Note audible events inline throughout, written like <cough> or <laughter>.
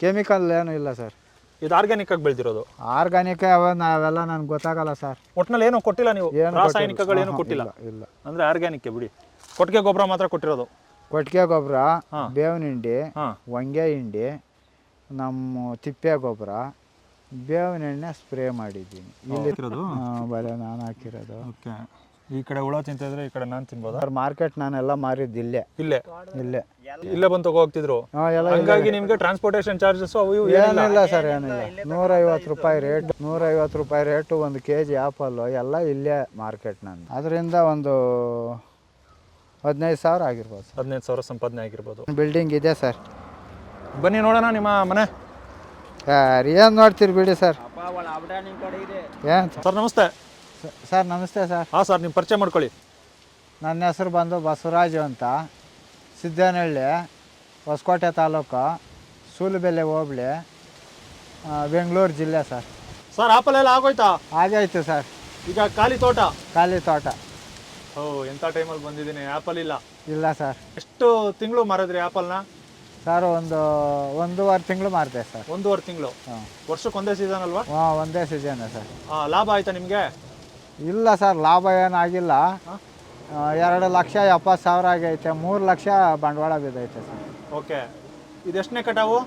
Chemical ಏನೂ ಇಲ್ಲ sir ಇದು ಆರ್ಗ್ಯಾನಿಕ್ ಆಗಿ ಬೆಳೆದಿರೋದು. ಆರ್ಗ್ಯಾನಿಕ್ ಅವೆಲ್ಲ ನನ್ಗೆ ಗೊತ್ತಾಗಲ್ಲ ಸರ್ ಒಟ್ನಲ್ಲಿ ಏನೋ ಕೊಟ್ಟಿಲ್ಲ ನೀವು? ಏನು ರಾಸಾಯನಿಕಗಳು ಏನು ಕೊಟ್ಟಿಲ್ಲ? ಇಲ್ಲ ಅಂದ್ರೆ ಆರ್ಗ್ಯಾನಿಕ್ ಬಿಡಿ. ಕೊಟ್ಟಿಗೆ ಗೊಬ್ಬರ ಮಾತ್ರ ಕೊಟ್ಟಿರೋದು. ಕೊಟ್ಟಿಗೆ ಗೊಬ್ಬರ ಹಾ. ಬೇವಿನ ಹಿಂಡಿ ಹಾಂ. ಹೊಂಗೆ ಹಿಂಡಿ ನಮ್ಮ ತಿಪ್ಪೆ ಗೊಬ್ಬರ ಬೇವಿನ ಎಣ್ಣೆ ಸ್ಪ್ರೇ ಮಾಡಿದ್ದೀನಿ ಇಲ್ಲಿ ಆ, ಬಲೆ ನಾನು ಹಾಕಿರೋದು. ಓಕೆ ಈ ಕಡೆ ಹುಳ ತಿಂತಿದ್ರೆ ಈ ಕಡೆ ನಾನು ತಿನ್ಬೋದು? ಸರ್ ಮಾರ್ಕೆಟ್ ನಾನೆಲ್ಲ ಮಾರಿದ್ದು ಇಲ್ಲೇ. ಇಲ್ಲೇ? ಇಲ್ಲೇ. ಇಲ್ಲೇ ಬಂದು ತಗೋ ಹೋಗ್ತಿದ್ರು? ಹಾಂ ಎಲ್ಲ ಹಂಗಾಗಿ ನಿಮ್ಗೆ ಟ್ರಾನ್ಸ್ಪೋರ್ಟೇಷನ್ ಚಾರ್ಜಸ್ ಅವು ಇವು ಏನಿಲ್ಲ. ಏನಿಲ್ಲ ಸರ್ ಏನಿಲ್ಲ. ನೂರೈವತ್ತು ರೂಪಾಯಿ ರೇಟ್ ನೂರೈವತ್ತು ರೂಪಾಯಿ ರೇಟು ಒಂದು ಕೆ ಜಿ ಆ್ಯಪಲ್ಲು ಎಲ್ಲ ಇಲ್ಲೇ ಮಾರ್ಕೆಟ್ ನಾನು ಅದರಿಂದ ಒಂದು ಹದಿನೈದು ಸಾವಿರ ಆಗಿರ್ಬೋದು ಹದಿನೈದು ಸಾವಿರ ಸಂಪಾದನೆ ಆಗಿರ್ಬೋದು. ಬಿಲ್ಡಿಂಗ್ ಇದೆ ಸರ್. ಬನ್ನಿ ನೋಡೋಣ ನಿಮ್ಮ ಮನೆ. ಸರ್ ಏನು ನೋಡ್ತೀರಿ ಬಿಡಿ ಸರ್? ಏನು ಸರ್ ನಮಸ್ತೆ. ಸರ್ ನಮಸ್ತೆ ಸರ್ ಹಾಂ ಸರ್ ನಿಮ್ಮ ಪರಿಚಯ ಮಾಡ್ಕೊಳ್ಳಿ. ನನ್ನ ಹೆಸರು ಬಂದು ಬಸವರಾಜು ಅಂತ. ಸಿದ್ದನಹಳ್ಳಿ ಹೊಸಕೋಟೆ ತಾಲೂಕು ಸೂಲುಬೆಲೆ ಹೋಬಳಿ ಬೆಂಗಳೂರು ಜಿಲ್ಲೆ ಸರ್ ಸರ್ ಆಪಲ್ ಎಲ್ಲ ಆಗೋಯ್ತಾ? ಆಗೋಯ್ತು ಸರ್ ಈಗ ಖಾಲಿ ತೋಟ? ಖಾಲಿ ತೋಟ. ಓ ಎಂಥ ಟೈಮಲ್ಲಿ ಬಂದಿದ್ದೀನಿ ಆ್ಯಪಲ್ ಇಲ್ಲ. ಇಲ್ಲ ಸರ್ ಎಷ್ಟು ತಿಂಗಳು ಮಾರಿದ್ರಿ ಆ್ಯಪಲ್ನ ಸರ್ ಒಂದು ಒಂದೂವರೆ ತಿಂಗಳು ಮಾರಿದೆ ಸರ್ ಒಂದೂವರೆ ತಿಂಗಳು. ಹಾಂ. ವರ್ಷಕ್ಕೆ ಒಂದೇ ಸೀಸನ್ ಅಲ್ವಾ? ಹಾಂ ಒಂದೇ ಸೀಸನ್ ಸರ್ ಹಾಂ ಲಾಭ ಆಯ್ತಾ ನಿಮಗೆ? ಇಲ್ಲ ಸರ್ ಲಾಭ ಏನಾಗಿಲ್ಲ ಎರಡು ಲಕ್ಷ ಎಪ್ಪತ್ತು ಸಾವಿರ ಆಗೈತೆ. ಮೂರು ಲಕ್ಷ ಬಂಡವಾಳ ಬಿದ್ದೈತೆ ಸರ್. ಓಕೆ. ಇದೆಷ್ಟನೇ ಕಟಾವು?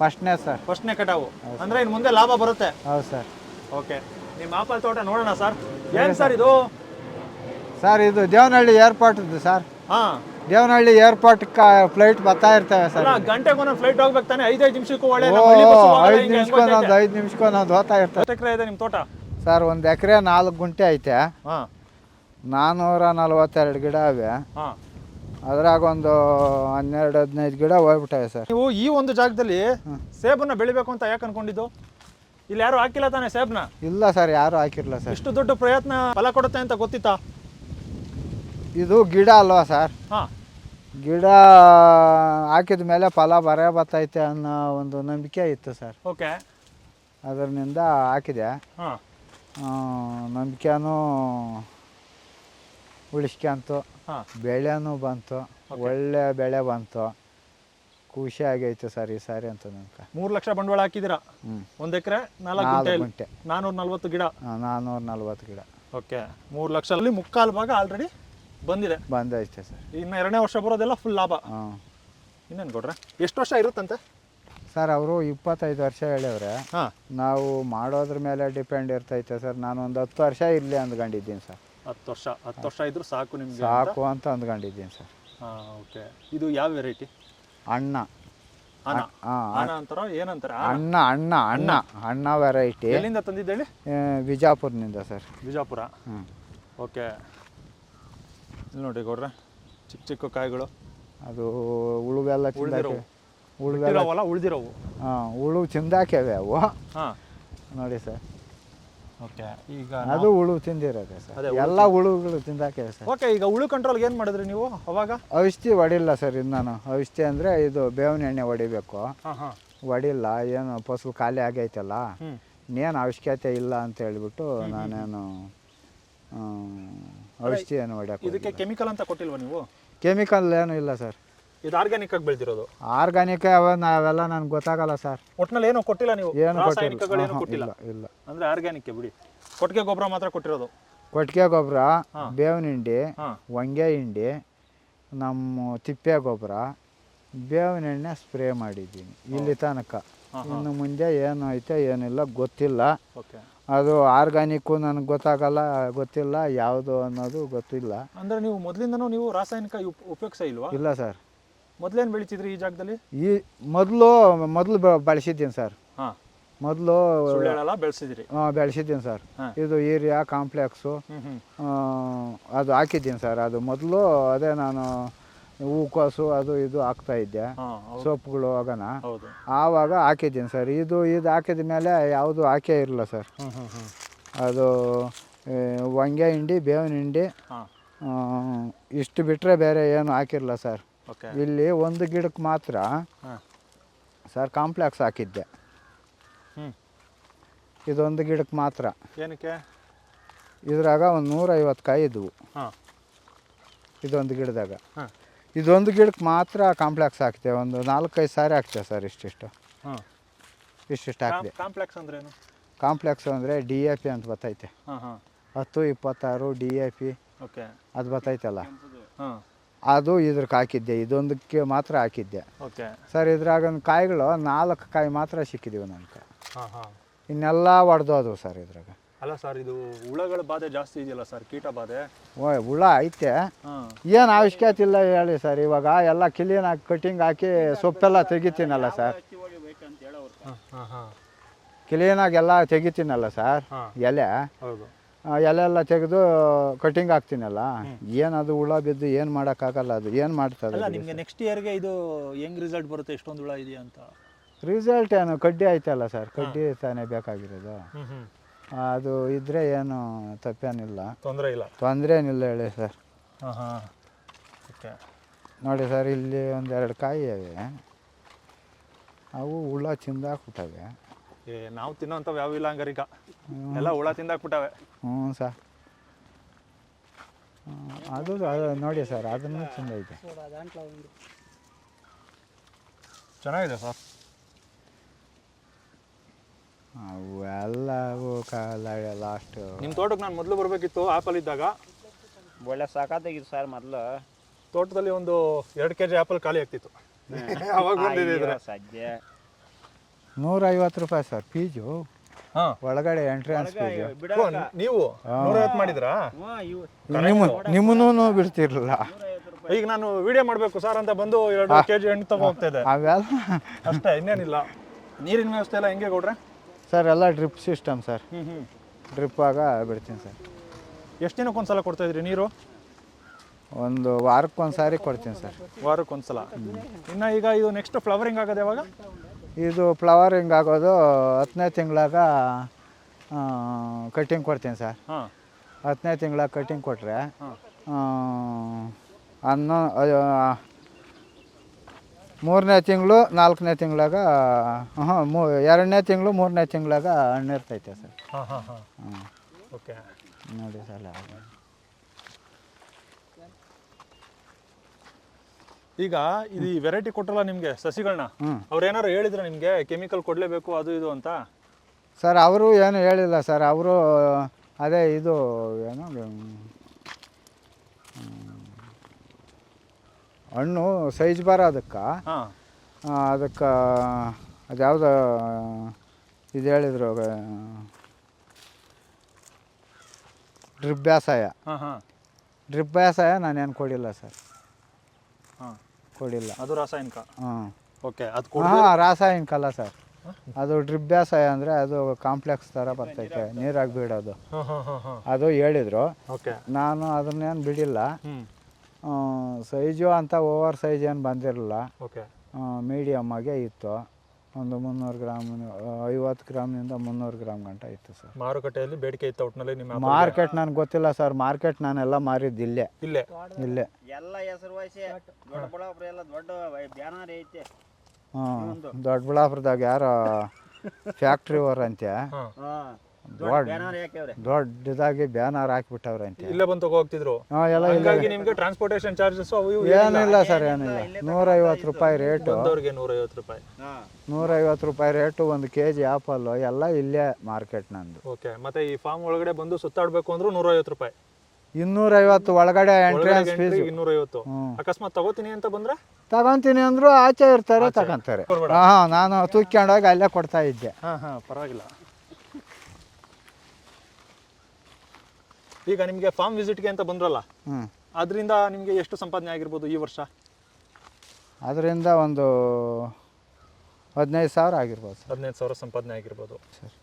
ಫಸ್ಟ್ನೇ ಸರ್. ಫಸ್ಟ್ನೇ ಕಟಾವು. ಅಂದರೆ ಇನ್ನು ಮುಂದೆ ಲಾಭ ಬರುತ್ತೆ? ಹೌದು ಸರ್. ಓಕೆ. ನಿಮ್ಮ ಆಪಲ್ ತೋಟ ನೋಡೋಣ ಸರ್. ಏನು ಸರ್. ಇದು? ಸರ್ ಇದು ದೇವನಹಳ್ಳಿ ಏರ್ಪೋರ್ಟ್ ಇದು ಸರ್. ಹಾಂ. ದೇವನಹಳ್ಳಿ ಏರ್ಪೋರ್ಟ್ ಫ್ಲೈಟ್ ಬರ್ತಾ ಇರ್ತವೆ ಸರ್. ಅಲ್ಲ ಗಂಟೆಗೆ ಒಂದೊಂದು ಫ್ಲೈಟ್ ಹೋಗ್ಬೇಕು ತಾನೆ? ಐದೈದು ನಿಮಿಷಕ್ಕೂ ಒಳ್ಳೆ ಐದು ನಿಮಿಷಕ್ಕೊಂದೊಂದು ಐದು ನಿಮಿಷಕ್ಕೊಂದೊಂದು ಹೋಗ್ತಾ ಇರ್ತವೆ ಎಕರೆ ಇದೆ ನಿಮ್ಮ ತೋಟ? ಸರ್ ಒಂದು ಎಕರೆ ನಾಲ್ಕು ಗುಂಟೆ ಐತೆ. ಹಾಂ. ನಾನ್ನೂರ ನಲ್ವತ್ತೆರಡು ಗಿಡ ಅವೆ ಹಾಂ. ಅದ್ರಾಗ ಒಂದು ಹನ್ನೆರಡು ಹದಿನೈದು ಗಿಡ ಹೋಗ್ಬಿಟ್ಟವೆ ಸರ್. ನೀವು ಈ ಒಂದು ಜಾಗದಲ್ಲಿ ಸೇಬನ್ನ ಬೆಳಿಬೇಕು ಅಂತ ಯಾಕೆ ಅನ್ಕೊಂಡಿದ್ದು? ಇಲ್ಲಿ ಯಾರು ಹಾಕಿಲ್ಲ ತಾನೇ ಸೇಬ್ನ ಇಲ್ಲ ಸರ್ ಯಾರು ಹಾಕಿರಲ್ಲ ಸರ್. ಇಷ್ಟು ದೊಡ್ಡ ಪ್ರಯತ್ನ ಫಲ ಕೊಡುತ್ತೆ ಅಂತ ಗೊತ್ತಿತ್ತಾ? ಇದು ಗಿಡ ಅಲ್ವಾ ಸರ್? ಹಾಂ. ಗಿಡ ಹಾಕಿದ ಮೇಲೆ ಫಲ ಬರೇ ಬರ್ತೈತೆ ಅನ್ನೋ ಒಂದು ನಂಬಿಕೆ ಇತ್ತು ಸರ್. ಓಕೆ. ಅದರಿಂದ ಹಾಕಿದೆ. ಹಾಂ. ನಂಬಿಕೆನೂ ಉಳಿಸ್ಕೊಂತು ಹಾಂ. ಬೆಳೆನೂ ಬಂತು ಒಳ್ಳೆ ಬೆಳೆ ಬಂತು. ಖುಷಿ ಆಗೈತೆ ಸರಿ ಸರಿ ಸಾರಿ ಅಂತ ನಂಬಿಕೆ ಮೂರು ಲಕ್ಷ ಬಂಡವಾಳ ಹಾಕಿದಿರ ಒಂದು ಎಕರೆ ನಾಲ್ಕು ಗುಂಟೆ. ನಾನ್ನೂರ ನಲ್ವತ್ತು ಗಿಡ. ನಾನೂರ ನಲ್ವತ್ತು ಗಿಡ. ಓಕೆ ಮೂರು ಲಕ್ಷದಲ್ಲಿ ಮುಕ್ಕಾಲು ಭಾಗ ಆಲ್ರೆಡಿ ಬಂದಿದೆ. ಬಂದೈತೆ ಸರ್. ಇನ್ನು ಎರಡನೇ ವರ್ಷ ಬರೋದೆಲ್ಲ ಫುಲ್ ಲಾಭ. ಇನ್ನೇನು ಕೊಡ್ರೆ ಎಷ್ಟು ವರ್ಷ ಇರುತ್ತಂತೆ? ಸರ್ ಅವರು ಇಪ್ಪತ್ತೈದು ವರ್ಷ ಹೇಳಿವ್ರೆ ಹಾಂ. ನಾವು ಮಾಡೋದ್ರ ಮೇಲೆ ಡಿಪೆಂಡ್ ಇರ್ತೈತೆ ಸರ್. ನಾನು ಒಂದು ಹತ್ತು ವರ್ಷ ಇರಲಿ ಅಂದ್ಕೊಂಡಿದ್ದೀನಿ ಸರ್. ಹತ್ತು ವರ್ಷ ಹತ್ತು ವರ್ಷ ಇದ್ರು ಸಾಕು ನಿಮಗೆ ಸಾಕು ಅಂತ? ಅಂದ್ಕೊಂಡಿದ್ದೀನಿ ಸರ್. ಹಾಂ ಓಕೆ. ಇದು ಯಾವ ವೆರೈಟಿ? ಅಣ್ಣ ಅಣ್ಣ ಹಾಂ ಅಣ್ಣ ಅಂತಾರ ಏನಂತಾರ ಅಣ್ಣ ಅಣ್ಣ ಅಣ್ಣ ಅಣ್ಣ ವೆರೈಟಿ. ಎಲ್ಲಿಂದ ತಂದಿದ್ದೇಳಿ ಬಿಜಾಪುರ್ನಿಂದ ಸರ್. ಬಿಜಾಪುರ ಹ್ಞೂ ಓಕೆ. ಇಲ್ಲಿ ನೋಡಿ ಗೌಡ್ರೆ ಚಿಕ್ಕ ಚಿಕ್ಕ ಕಾಯಿಗಳು. ಅದು ಉಳುವೆಲ್ಲ ತಿಂದಾಕೆ ಉಳ್ದಿರೋವು. ಉಳುವೆಲ್ಲ ಇಟ್ಟಿರೋವಲ್ಲ ಉಳ್ದಿರೋವು. ಹಾಂ ಉಳು ತಿಂದಾಕ್ಯವೆ ಅವು. ಹಾಂ. ನೋಡಿ ಸರ್. ಓಕೆ ಈಗ ಅದು ಉಳು ತಿಂದಿರೋದೆ ಸರ್. ಅದೇ ಎಲ್ಲ ಉಳುಗಳು ತಿಂದಾಕ್ಯಾವೆ ಸರ್. ಓಕೆ ಈಗ ಹುಳು ಕಂಟ್ರೋಲ್ಗೆ ಏನು ಮಾಡಿದ್ರಿ ನೀವು ಅವಾಗ? ಔಷಧಿ ಹೊಡಿಲ್ಲ ಸರ್ ಇದು ನಾನು ಔಷಧಿ ಅಂದರೆ ಇದು ಬೇವಿನ ಎಣ್ಣೆ ಹೊಡಿಬೇಕು ಹಾಂ ಹಾಂ. ಹೊಡಿಲ್ಲ ಏನು ಫಸಲು ಖಾಲಿ ಆಗೈತಲ್ಲ. ಹ್ಞೂ ಇನ್ನೇನು ಅವಶ್ಯಕತೆ ಇಲ್ಲ ಅಂತ ಹೇಳ್ಬಿಟ್ಟು ನಾನೇನು ಔಷಧಿ ಏನು ಹೊಡ್ಯಕ್ಕೆ ಇದಕ್ಕೆ ಕೆಮಿಕಲ್ ಅಂತ ಕೊಟ್ಟಿಲ್ವಾ ನೀವು? ಕೆಮಿಕಲ್ ಏನು ಇಲ್ಲ ಸರ್. ಇದು ಆರ್ಗ್ಯಾನಿಕ್ ಆಗಿ ಬೆಳೆದಿರೋದು? ಆರ್ಗಾನಿಕ್ ಅವೆಲ್ಲ ನಾವೆಲ್ಲ ನನಗೆ ಗೊತ್ತಾಗಲ್ಲ ಸರ್ ಒಟ್ನಲ್ಲಿ ಏನು ಕೊಟ್ಟಿಲ್ಲ ನೀವು? ಏನು ಕೊಟ್ಟಿಲ್ಲ. ಕೊಟ್ಟಿಲ್ಲ? ಇಲ್ಲ ಇಲ್ಲ. ಅಂದ್ರೆ ಆರ್ಗ್ಯಾನಿಕ್ ಬಿಡಿ. ಕೊಟ್ಟಿಗೆ ಗೊಬ್ಬರ ಮಾತ್ರ ಕೊಟ್ಟಿರೋದು. ಕೊಟ್ಟಿಗೆ ಗೊಬ್ಬರ ಬೇವಿನ ಹಿಂಡಿ ಹಾಂ. ಹೊಂಗೆ ಹಿಂಡಿ ನಮ್ಮ ತಿಪ್ಪೆ ಗೊಬ್ಬರ ಬೇವಿನ ಎಣ್ಣೆ ಸ್ಪ್ರೇ ಮಾಡಿದ್ದೀನಿ ಇಲ್ಲಿ ತನಕ. ಇನ್ನು ಮುಂದೆ ಏನು ಐತೆ ಏನಿಲ್ಲ ಗೊತ್ತಿಲ್ಲ. ಓಕೆ. ಅದು ಆರ್ಗಾನಿಕ್ಕು ನನಗೆ ಗೊತ್ತಾಗಲ್ಲ ಗೊತ್ತಿಲ್ಲ ಯಾವುದು ಅನ್ನೋದು ಗೊತ್ತಿಲ್ಲ. ಅಂದ್ರೆ ನೀವು ಮೊದಲಿಂದನೂ ನೀವು ರಾಸಾಯನಿಕ ಉಪ್- ಉಪಯೋಗಿಸ ಇಲ್ವಾ? ಇಲ್ಲ ಸರ್ ಮೊದಲೇನು ಬೆಳಿತಿದ್ರಿ ಈ ಜಾಗದಲ್ಲಿ? ಈ ಮೊದಲು ಮೊದಲು ಬಳಸಿದ್ದೀನಿ ಸರ್. ಹಾಂ. ಮೊದಲು ಸುಳ್ಳೆಲ್ಲ ಬೆಳೆಸಿದಿರಿ. ಬೆಳೆಸಿದ್ದೀನಿ ಸರ್. ಇದು ಏರಿಯಾ ಕಾಂಪ್ಲೆಕ್ಸು. ಅದು ಹಾಕಿದ್ದೀನಿ ಸರ್. ಅದು ಮೊದಲು ಅದೇ ನಾನು ಹೂಕೋಸು ಅದು ಇದು ಹಾಕ್ತಾ ಇದ್ದೆ. ಸೊಪ್ಪುಗಳು ಆಗೋಣ ಹೌದು. ಆವಾಗ ಹಾಕಿದ್ದೀನಿ ಸರ್. ಇದು ಇದು ಹಾಕಿದ ಮೇಲೆ ಯಾವುದು ಹಾಕೇ ಇರಲ್ಲ ಸರ್. ಅದು ವಂಗೆ ಹೊಂಗೆ ಹಿಂಡಿ ಬೇವಿನ ಹಿಂಡಿ ಇಷ್ಟು ಬಿಟ್ಟರೆ ಬೇರೆ ಏನು ಹಾಕಿರಲ್ಲ ಸರ್. ಇಲ್ಲಿ ಒಂದು ಗಿಡಕ್ಕೆ ಮಾತ್ರ ಸರ್ ಕಾಂಪ್ಲೆಕ್ಸ್ ಹಾಕಿದ್ದೆ. ಇದೊಂದು ಗಿಡಕ್ಕೆ ಮಾತ್ರ. ಏನಕ್ಕೆ? ಇದ್ರಾಗ ಒಂದು ನೂರೈವತ್ತು ಕಾಯಿ ಇದ್ವು. ಇದೊಂದು ಗಿಡದಾಗ. ಇದೊಂದು ಗಿಡಕ್ಕೆ ಮಾತ್ರ ಕಾಂಪ್ಲೆಕ್ಸ್ ಹಾಕ್ತೇವೆ ಒಂದು ನಾಲ್ಕೈದು ಸಾರಿ ಹಾಕ್ತೇವೆ ಸರ್ ಇಷ್ಟಿಷ್ಟು. ಹಾಂ. ಇಷ್ಟಿಷ್ಟು ಹಾಕಿದೆ. ಕಾಂಪ್ಲೆಕ್ಸ್ ಕಾಂಪ್ಲೆಕ್ಸು ಅಂದರೆ ಡಿ ಎ ಪಿ ಅಂತ ಬರ್ತೈತೆ ಹತ್ತು ಇಪ್ಪತ್ತಾರು ಡಿ ಎ ಪಿ ಅದು ಬರ್ತೈತಲ್ಲ ಹಾಂ. ಅದು ಇದ್ರಕ್ಕೆ ಹಾಕಿದ್ದೆ ಇದೊಂದಕ್ಕೆ ಮಾತ್ರ ಹಾಕಿದ್ದೆ. ಓಕೆ. ಸರ್ ಇದ್ರಾಗ ಕಾಯಿಗಳು ನಾಲ್ಕು ಕಾಯಿ ಮಾತ್ರ ಸಿಕ್ಕಿದೀವಿ ನನಗೆ ಹಾಂ ಹಾಂ. ಇನ್ನೆಲ್ಲ ಒಡೆದೋದು ಸರ್ ಇದ್ರಾಗ. ಅಲ್ಲ ಸರ್ ಇದು ಹುಳಗಳ ಬಾಧೆ ಜಾಸ್ತಿ ಇದೆಯಲ್ಲ ಸರ್ ಕೀಟ ಬಾಧೆ? ಓ ಹುಳ ಐತೆ. ಹಾಂ. ಏನು ಅವಶ್ಯಕತೆ ಇಲ್ಲ ಹೇಳಿ ಸರ್ ಇವಾಗ ಎಲ್ಲ ಕ್ಲೀನ್ ಹಾಕಿ ಕಟಿಂಗ್ ಹಾಕಿ ಸೊಪ್ಪೆಲ್ಲ ತೆಗಿತೀನಲ್ಲ ಸರ್. ಹಾಂ ಹಾಂ ಕ್ಲೀನಾಗಿ ಎಲ್ಲ ತೆಗಿತೀನಲ್ಲ ಸರ್ ಹಾಂ. ಎಲೆ. ಹೌದು. ಎಲೆ ಎಲ್ಲ ತೆಗೆದು ಕಟಿಂಗ್ ಹಾಕ್ತೀನಲ್ಲ ಏನದು ಹುಳ ಬಿದ್ದು ಏನು ಮಾಡೋಕ್ಕಾಗಲ್ಲ ಅದು ಏನು ಮಾಡ್ತದೆ ಅಲ್ಲ ನಿಮಗೆ ನೆಕ್ಸ್ಟ್ ಇಯರ್ಗೆ ಇದು ಹೆಂಗ್ ರಿಸಲ್ಟ್ ಬರುತ್ತೆ ಎಷ್ಟೊಂದು ಹುಳ ಇದೆಯಾ ಅಂತ? ರಿಸಲ್ಟ್ ಏನು ಕಡ್ಡಿ ಆಯ್ತಲ್ಲ ಸರ್ ಕಡ್ಡಿ ತಾನೇ ಬೇಕಾಗಿರೋದು. ಅದು ಇದ್ದರೆ ಏನು ತಪ್ಪೇನಿಲ್ಲ. ತೊಂದರೆ ಇಲ್ಲ. ತೊಂದರೆ ಏನಿಲ್ಲ ಹೇಳಿ ಸರ್. ಹಾಂ ಹಾಂ. ಓಕೆ ನೋಡಿ ಸರ್ ಇಲ್ಲಿ ಒಂದೆರಡು ಕಾಯಿ ಇವೆ. ಅವು ಹುಳ ತಿಂದಾಕ್ಬಿಟ್ಟವೆ ಏ ನಾವು ತಿನ್ನೋಂಥವು ಯಾವ ಇಲ್ಲ ಹಂಗಾರೆ ಈಗ ಎಲ್ಲ ಹುಳ ತಿಂದಾಕ್ಬಿಟ್ಟವೆ. ಹ್ಞೂ ಸರ್. ಹ್ಮ್, ಅದು ಅದು ನೋಡಿ ಸರ್ ಅದನ್ನು ಐತೆ ಚೆನ್ನಾಗಿದೆ ಸರ್. ಅವು ಎಲ್ಲ ಅವು ಕಾಲ ಲಾಸ್ಟ್ ನಿಮ್ಮ ತೋಟಕ್ಕೆ ನಾನು ಮೊದಲು ಬರಬೇಕಿತ್ತು ಆ್ಯಪಲ್ ಇದ್ದಾಗ ಒಳ್ಳೆ ಸಾಕಾಗಿತ್ತು ಸರ್ ಮೊದಲು. ತೋಟದಲ್ಲಿ ಒಂದು ಎರಡು ಕೆ ಜಿ ಆ್ಯಪಲ್ ಖಾಲಿ ಆಗ್ತಿತ್ತು. ಅವಾಗ ನೂರೈವತ್ತು ರೂಪಾಯಿ ಸರ್ ಫೀಜು ಹಾಂ. ಒಳಗಡೆ ಎಂಟ್ರೆನ್ಸ್ ಫೀಜು ನೀವು ನೂರೈವತ್ತು ಮಾಡಿದ್ರಾ? ನಿಮ್ಮ ನಿಮ್ಮನ್ನೂ ಬಿಡ್ತಿರ್ಲಿಲ್ಲ. ಈಗ ನಾನು ವಿಡಿಯೋ ಮಾಡಬೇಕು ಸರ್ ಅಂತ ಬಂದು ಎರಡು ಕೆ ಜಿ ಹಣ್ಣು ತಗೋ ಹೋಗ್ತಾ ಇದೆ ಅವೆಲ್ಲ ಅಷ್ಟೇ ಇನ್ನೇನಿಲ್ಲ. ನೀರಿನ ವ್ಯವಸ್ಥೆ ಎಲ್ಲ ಹೆಂಗೆ ಕೊಡ್ರೆ ಸರ್ ಎಲ್ಲ ಡ್ರಿಪ್ ಸಿಸ್ಟಮ್ ಸರ್. ಡ್ರಿಪ್ ಆಗ ಬಿಡ್ತೀನಿ ಸರ್. ಎಷ್ಟು ದಿನಕ್ಕೆ ಒಂದ್ಸಲ ಕೊಡ್ತಾ ಇದ್ರಿ ನೀರು? ಒಂದು ವಾರಕ್ಕೆ ಒಂದು ಸಾರಿ ಕೊಡ್ತೀನಿ ಸರ್. ವಾರಕ್ಕೆ ಒಂದ್ಸಲ ಇನ್ನು ಈಗ ಇದು ನೆಕ್ಸ್ಟ್ ಫ್ಲವರಿಂಗ್ ಆಗೋದು ಯಾವಾಗ? ಇದು ಫ್ಲವರಿಂಗ್ ಆಗೋದು ಹತ್ತನೇ ತಿಂಗಳಾಗ ಕಟ್ಟಿಂಗ್ ಕೊಡ್ತೀನಿ ಸರ್. ಹತ್ತನೇ ತಿಂಗಳಾಗ ಕಟ್ಟಿಂಗ್ ಕೊಟ್ಟರೆ ಹನ್ನೊ ಮೂರನೇ ತಿಂಗಳು ನಾಲ್ಕನೇ ತಿಂಗಳಾಗ ಹಾಂ ಮೂ ಎರಡನೇ ತಿಂಗಳು ಮೂರನೇ ತಿಂಗಳಾಗ ಹಣ್ಣು ಇರ್ತೈತೆ ಸರ್. ಹಾಂ ಹಾಂ ಹಾಂ. ಹ್ಞೂ ಓಕೆ. ನೋಡಿ ಸಲ ಈಗ ಇದು ವೆರೈಟಿ ಕೊಟ್ಟಲ್ಲ ನಿಮಗೆ ಸಸಿಗಳನ್ನ ಅವ್ರೇನಾರು ಅವ್ರು ಏನಾರು ಹೇಳಿದ್ರೆ ನಿಮಗೆ ಕೆಮಿಕಲ್ ಕೊಡಲೇಬೇಕು ಅದು ಇದು ಅಂತ? ಸರ್ ಅವರು ಏನು ಹೇಳಿಲ್ಲ ಸರ್ ಅವರು ಅದೇ ಇದು ಏನು ಹಣ್ಣು ಸೈಜ್ ಬಾರ ಹಾಂ. ಅದಕ್ಕೆ ಅದ್ಯಾವುದೋ ಇದು ಹೇಳಿದ್ರು ಡ್ರಿಪ್ ಬೇಸಾಯ. ಹಾಂ. ಡ್ರಿಪ್ ಬೇಸಾಯ ನಾನೇನು ಕೊಡಿಲ್ಲ ಸರ್. ಹಾಂ. ಕೊಡಿಲ್ಲ ಅದು ರಾಸಾಯನಿಕ. ಹಾಂ. ಓಕೆ ಅದು ಕೊಡ ಹಾಂ ರಾಸಾಯನಿಕ ಅಲ್ಲ ಸರ್. ಅದು ಡ್ರಿಪ್ ಬೇಸಾಯ ಅಂದರೆ ಅದು ಕಾಂಪ್ಲೆಕ್ಸ್ ಥರ ಬರ್ತೈತೆ ನೀರಾಗಿ ಬಿಡೋದು ಅದು ಹೇಳಿದರು. ಓಕೆ. ನಾನು ಅದನ್ನೇನು ಬಿಡಿಲ್ಲ. ಸೈಜು ಅಂತ ಓವರ್ ಸೈಜ್ ಏನು ಬಂದಿರಲಿಲ್ಲ. ಮೀಡಿಯಮ್ ಆಗೇ ಇತ್ತು. ಒಂದು ಮುನ್ನೂರು ಗ್ರಾಮ್ ಐವತ್ತು ಗ್ರಾಮ್ನಿಂದ ಮುನ್ನೂರು ಗ್ರಾಮ್ ಗಂಟ ಇತ್ತು ಸರ್. ಮಾರುಕಟ್ಟೆಯಲ್ಲಿ ಬೇಡಿಕೆ ಇತ್ತು ಒಟ್ಟಿನಲ್ಲಿ ನಿಮ್ಮ ಮಾರ್ಕೆಟ್ ನನಗೆ ಗೊತ್ತಿಲ್ಲ ಸರ್. ಮಾರ್ಕೆಟ್ ನಾನೆಲ್ಲ ಮಾರಿದ್ದು ಇಲ್ಲೇ. ಇಲ್ಲೇ? ಇಲ್ಲೇ. ಎಲ್ಲ ಹೆಸರುವಾಸಿ ದೊಡ್ಡಬಳ್ಳಾಪುರ ಎಲ್ಲ ದೊಡ್ಡ ಬ್ಯಾನರ್ ಐತೆ. ಹ್ಞೂ ದೊಡ್ಡಬಳ್ಳಾಪುರದಾಗ ಯಾರೋ ಫ್ಯಾಕ್ಟ್ರಿ ಅವ್ರ ಅಂತೆ ಹಾಂ ಹಾಂ. ದೊಡ್ಡ ಬ್ಯಾನರ್ ಯಾಕೆವ್ರೆ ದೊಡ್ಡದಾಗಿ ಬ್ಯಾನರ್ ಹಾಕಿಬಿಟ್ಟವ್ರಂತೆ ಇಲ್ಲೇ ಬಂದು ತಗೋ ಹೋಗ್ತಿದ್ರು ಹಾಂ ಎಲ್ಲ ಇಲ್ಲ ಹಂಗಾಗಿ ನಿಮಗೆ ಟ್ರಾನ್ಸ್ಪೋರ್ಟೇಷನ್ ಚಾರ್ಜಸ್ ಅವು ಇವು ಏನಿಲ್ಲ. ಸರ್ ಏನಿಲ್ಲ. ನೂರೈವತ್ತು ರೂಪಾಯಿ ರೇಟು. ಬಂದವ್ರಿಗೆ ನೂರೈವತ್ತು ರೂಪಾಯಿ. ಹಾಂ. ನೂರೈವತ್ತು ರೂಪಾಯಿ ರೇಟು ಒಂದು ಕೆ ಜಿ ಆ್ಯಪಲ್ಲು ಎಲ್ಲ ಇಲ್ಲೇ ಮಾರ್ಕೆಟ್ ನಂದು. ಓಕೆ ಮತ್ತೆ ಈ ಫಾರ್ಮ್ ಒಳಗಡೆ ಬಂದು ಸುತ್ತಾಡ್ಬೇಕು ಅಂದ್ರೂ ನೂರೈವತ್ತು ರೂಪಾಯಿ. ಇನ್ನೂರೈವತ್ತು ಒಳಗಡೆ ಎಂಟ್ರೆನ್ಸ್ ಫೀಸ್ ಇನ್ನೂರೈವತ್ತು. ಹ್ಮ್. ಅಕಸ್ಮಾತ್ ತಗೋತೀನಿ ಅಂತ ಬಂದ್ರೆ? ತಗೊಂತೀನಿ ಅಂದ್ರು ಆಚೆ ಇರ್ತಾರೆ ತಗೊಂತಾರೆ. ಹಾ ನಾನು ತೂಕ್ಕೊಂಡೋಗಿ ಅಲ್ಲೇ ಕೊಡ್ತಾ ಇದ್ದೆ. ಹಾ ಹಾ ಪರವಾಗಿಲ್ಲ. ಈಗ ನಿಮಗೆ ಫಾರ್ಮ್ ವಿಸಿಟ್ಗೆ ಅಂತ ಬಂದ್ರಲ್ಲ ಹ್ಞೂ ಅದರಿಂದ ನಿಮಗೆ ಎಷ್ಟು ಸಂಪಾದನೆ ಆಗಿರ್ಬೋದು ಈ ವರ್ಷ? ಅದರಿಂದ ಒಂದು ಹದಿನೈದು ಸಾವಿರ ಆಗಿರ್ಬೋದು ಸರ್. ಹದಿನೈದು ಸಾವಿರ ಸಂಪಾದನೆ ಆಗಿರ್ಬೋದು. ಸರ್.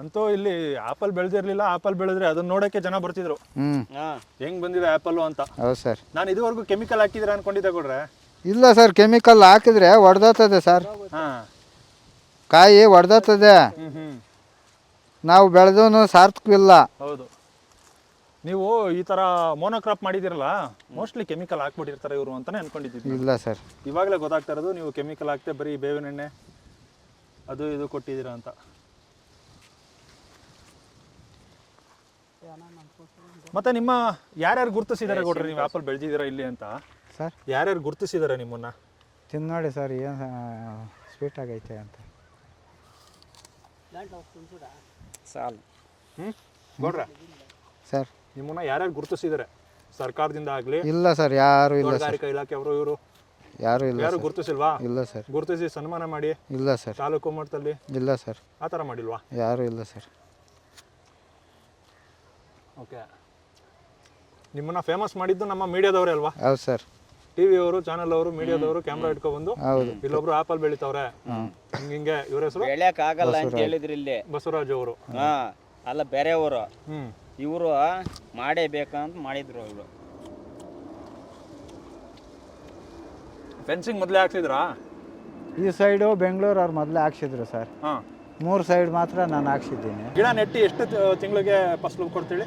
ಅಂತೂ ಇಲ್ಲಿ ಆಪಲ್ ಬೆಳೆದಿರ್ಲಿಲ್ಲ ಆಪಲ್ ಬೆಳೆದ್ರೆ ಅದನ್ನ ನೋಡಕ್ಕೆ ಜನ ಬರ್ತಿದ್ರು. ಹ್ಞೂ ಹಾಂ ಹೆಂಗ್ ಬಂದಿದೆ ಆಪಲ್ ಅಂತ? ಹೌದು ಸರ್. ನಾನು ಇದುವರೆಗೂ ಕೆಮಿಕಲ್ ಹಾಕಿದ್ರೆ ಅನ್ಕೊಂಡಿದ್ದೆ ಕೊಡ್ರೆ ಇಲ್ಲ ಸರ್ ಕೆಮಿಕಲ್ ಹಾಕಿದ್ರೆ ಒಡೆದೋಗ್ತದೆ ಸರ್. ಹಾ. ಕಾಯಿ ಹೊಡೆದತ್ತದೆ ಹ್ಮ್ ಹ್ಮ್. ನಾವು ಬೆಳೆದೂ ಸಾರ್ಥಕವಿಲ್ಲ. ಹೌದು. ನೀವು ಈ ತರ ಮೋನೋಕ್ರಾಪ್ ಮಾಡಿದಿರಲ್ಲ ಮೋಸ್ಟ್ಲಿ ಕೆಮಿಕಲ್ ಹಾಕ್ಬಿಟ್ಟಿರ್ತಾರೆ ಇವರು ಅಂತಾನೆ ಅನ್ಕೊಂಡಿದ್ದೀವಿ ಇಲ್ಲ ಸರ್. ಇವಾಗಲೇ ಗೊತ್ತಾಗ್ತಾ ಇರೋದು ನೀವು ಕೆಮಿಕಲ್ ಹಾಕ್ತೇ ಬರೀ ಬೇವಿನ ಎಣ್ಣೆ ಅದು ಇದು ಕೊಟ್ಟಿದ್ದೀರಾ ಅಂತ. ಮತ್ತೆ ನಿಮ್ಮ ಯಾರ್ಯಾರು ಗುರುತಿಸಿದ್ದಾರೆ ಕೊಡ್ರಿ ನೀವು ಆಪಲ್ ಬೆಳೆದಿದ್ದೀರಾ ಇಲ್ಲಿ ಅಂತ? ಸರ್. ಯಾರ್ಯಾರು ಗುರುತಿಸಿದ್ದಾರೆ ನಿಮ್ಮನ್ನ? ತಿಂದು ನೋಡಿ ಸರ್ ಏನು ಸ್ವೀಟ್ ಆಗೈತೆ ಅಂತ. ಸಾಲು. ಗೌಡ್ರ ಸರ್. ನಿಮ್ಮನ್ನ ಯಾರ್ಯಾರು ಗುರುತಿಸಿದ್ದಾರೆ? ಸರ್ಕಾರದಿಂದ ಆಗಲಿ ಇಲ್ಲ ಸರ್ ಯಾರು ಇಲ್ಲ ಸರ್. ತೋಟಗಾರಿಕಾ ಇಲಾಖೆ ಅವರು ಇವರು? ಯಾರು ಇಲ್ಲ ಯಾರು ಗುರುತಿಸಿಲ್ವಾ? ಇಲ್ಲ ಸರ್. ಗುರುತಿಸಿ ಸನ್ಮಾನ ಮಾಡಿ ಇಲ್ಲ ಸರ್. ತಾಲೂಕು ಮಟ್ಟದಲ್ಲಿ? ಇಲ್ಲ ಸರ್. ಆ ಥರ ಮಾಡಿಲ್ವಾ? ಯಾರು ಇಲ್ಲ ಸರ್. ಓಕೆ. ನಿಮ್ಮನ್ನ ಫೇಮಸ್ ಮಾಡಿದ್ದು ನಮ್ಮ ಮೀಡಿಯಾದವರೇ ಅಲ್ವಾ? ಹೌದು ಸರ್. ಟಿ ವಿ ಅವರು ಚಾನೆಲ್ ಅವರು ಮೀಡಿಯಾದವರು ಕ್ಯಾಮ್ರಾ ಇಟ್ಕೊಬಂದು ಬಂದು ಇಲ್ಲೊಬ್ರು ಆಪಲ್ ಬೆಳಿತಾವ್ರೆ ಹಿಂಗೆ ಇವ್ರ ಹೆಸರು? ಬೆಳೆಯಕ್ ಆಗಲ್ಲ ಅಂತ ಹೇಳಿದ್ರು ಇಲ್ಲಿ. ಬಸವರಾಜ್ ಅವರು. ಹಾ ಅಲ್ಲ ಬೇರೆಯವರು. ಹ್ಮ್. ಇವರು ಮಾಡೇಬೇಕಂತ ಮಾಡಿದ್ರು ಅವರು. ಫೆನ್ಸಿಂಗ್ ಮೊದಲೇ ಹಾಕ್ಸಿದ್ರಾ? ಈ ಸೈಡು ಬೆಂಗಳೂರು ಅವ್ರು ಮೊದಲೇ ಹಾಕ್ಸಿದ್ರು ಸರ್. ಹಾ. ಮೂರು ಸೈಡ್ ಮಾತ್ರ ನಾನು ಹಾಕ್ಸಿದ್ದೀನಿ. ಗಿಡ ನೆಟ್ಟಿ ಎಷ್ಟು ತಿಂಗಳಿಗೆ ಫಸಲು ಕೊಡ್ತೀವಿ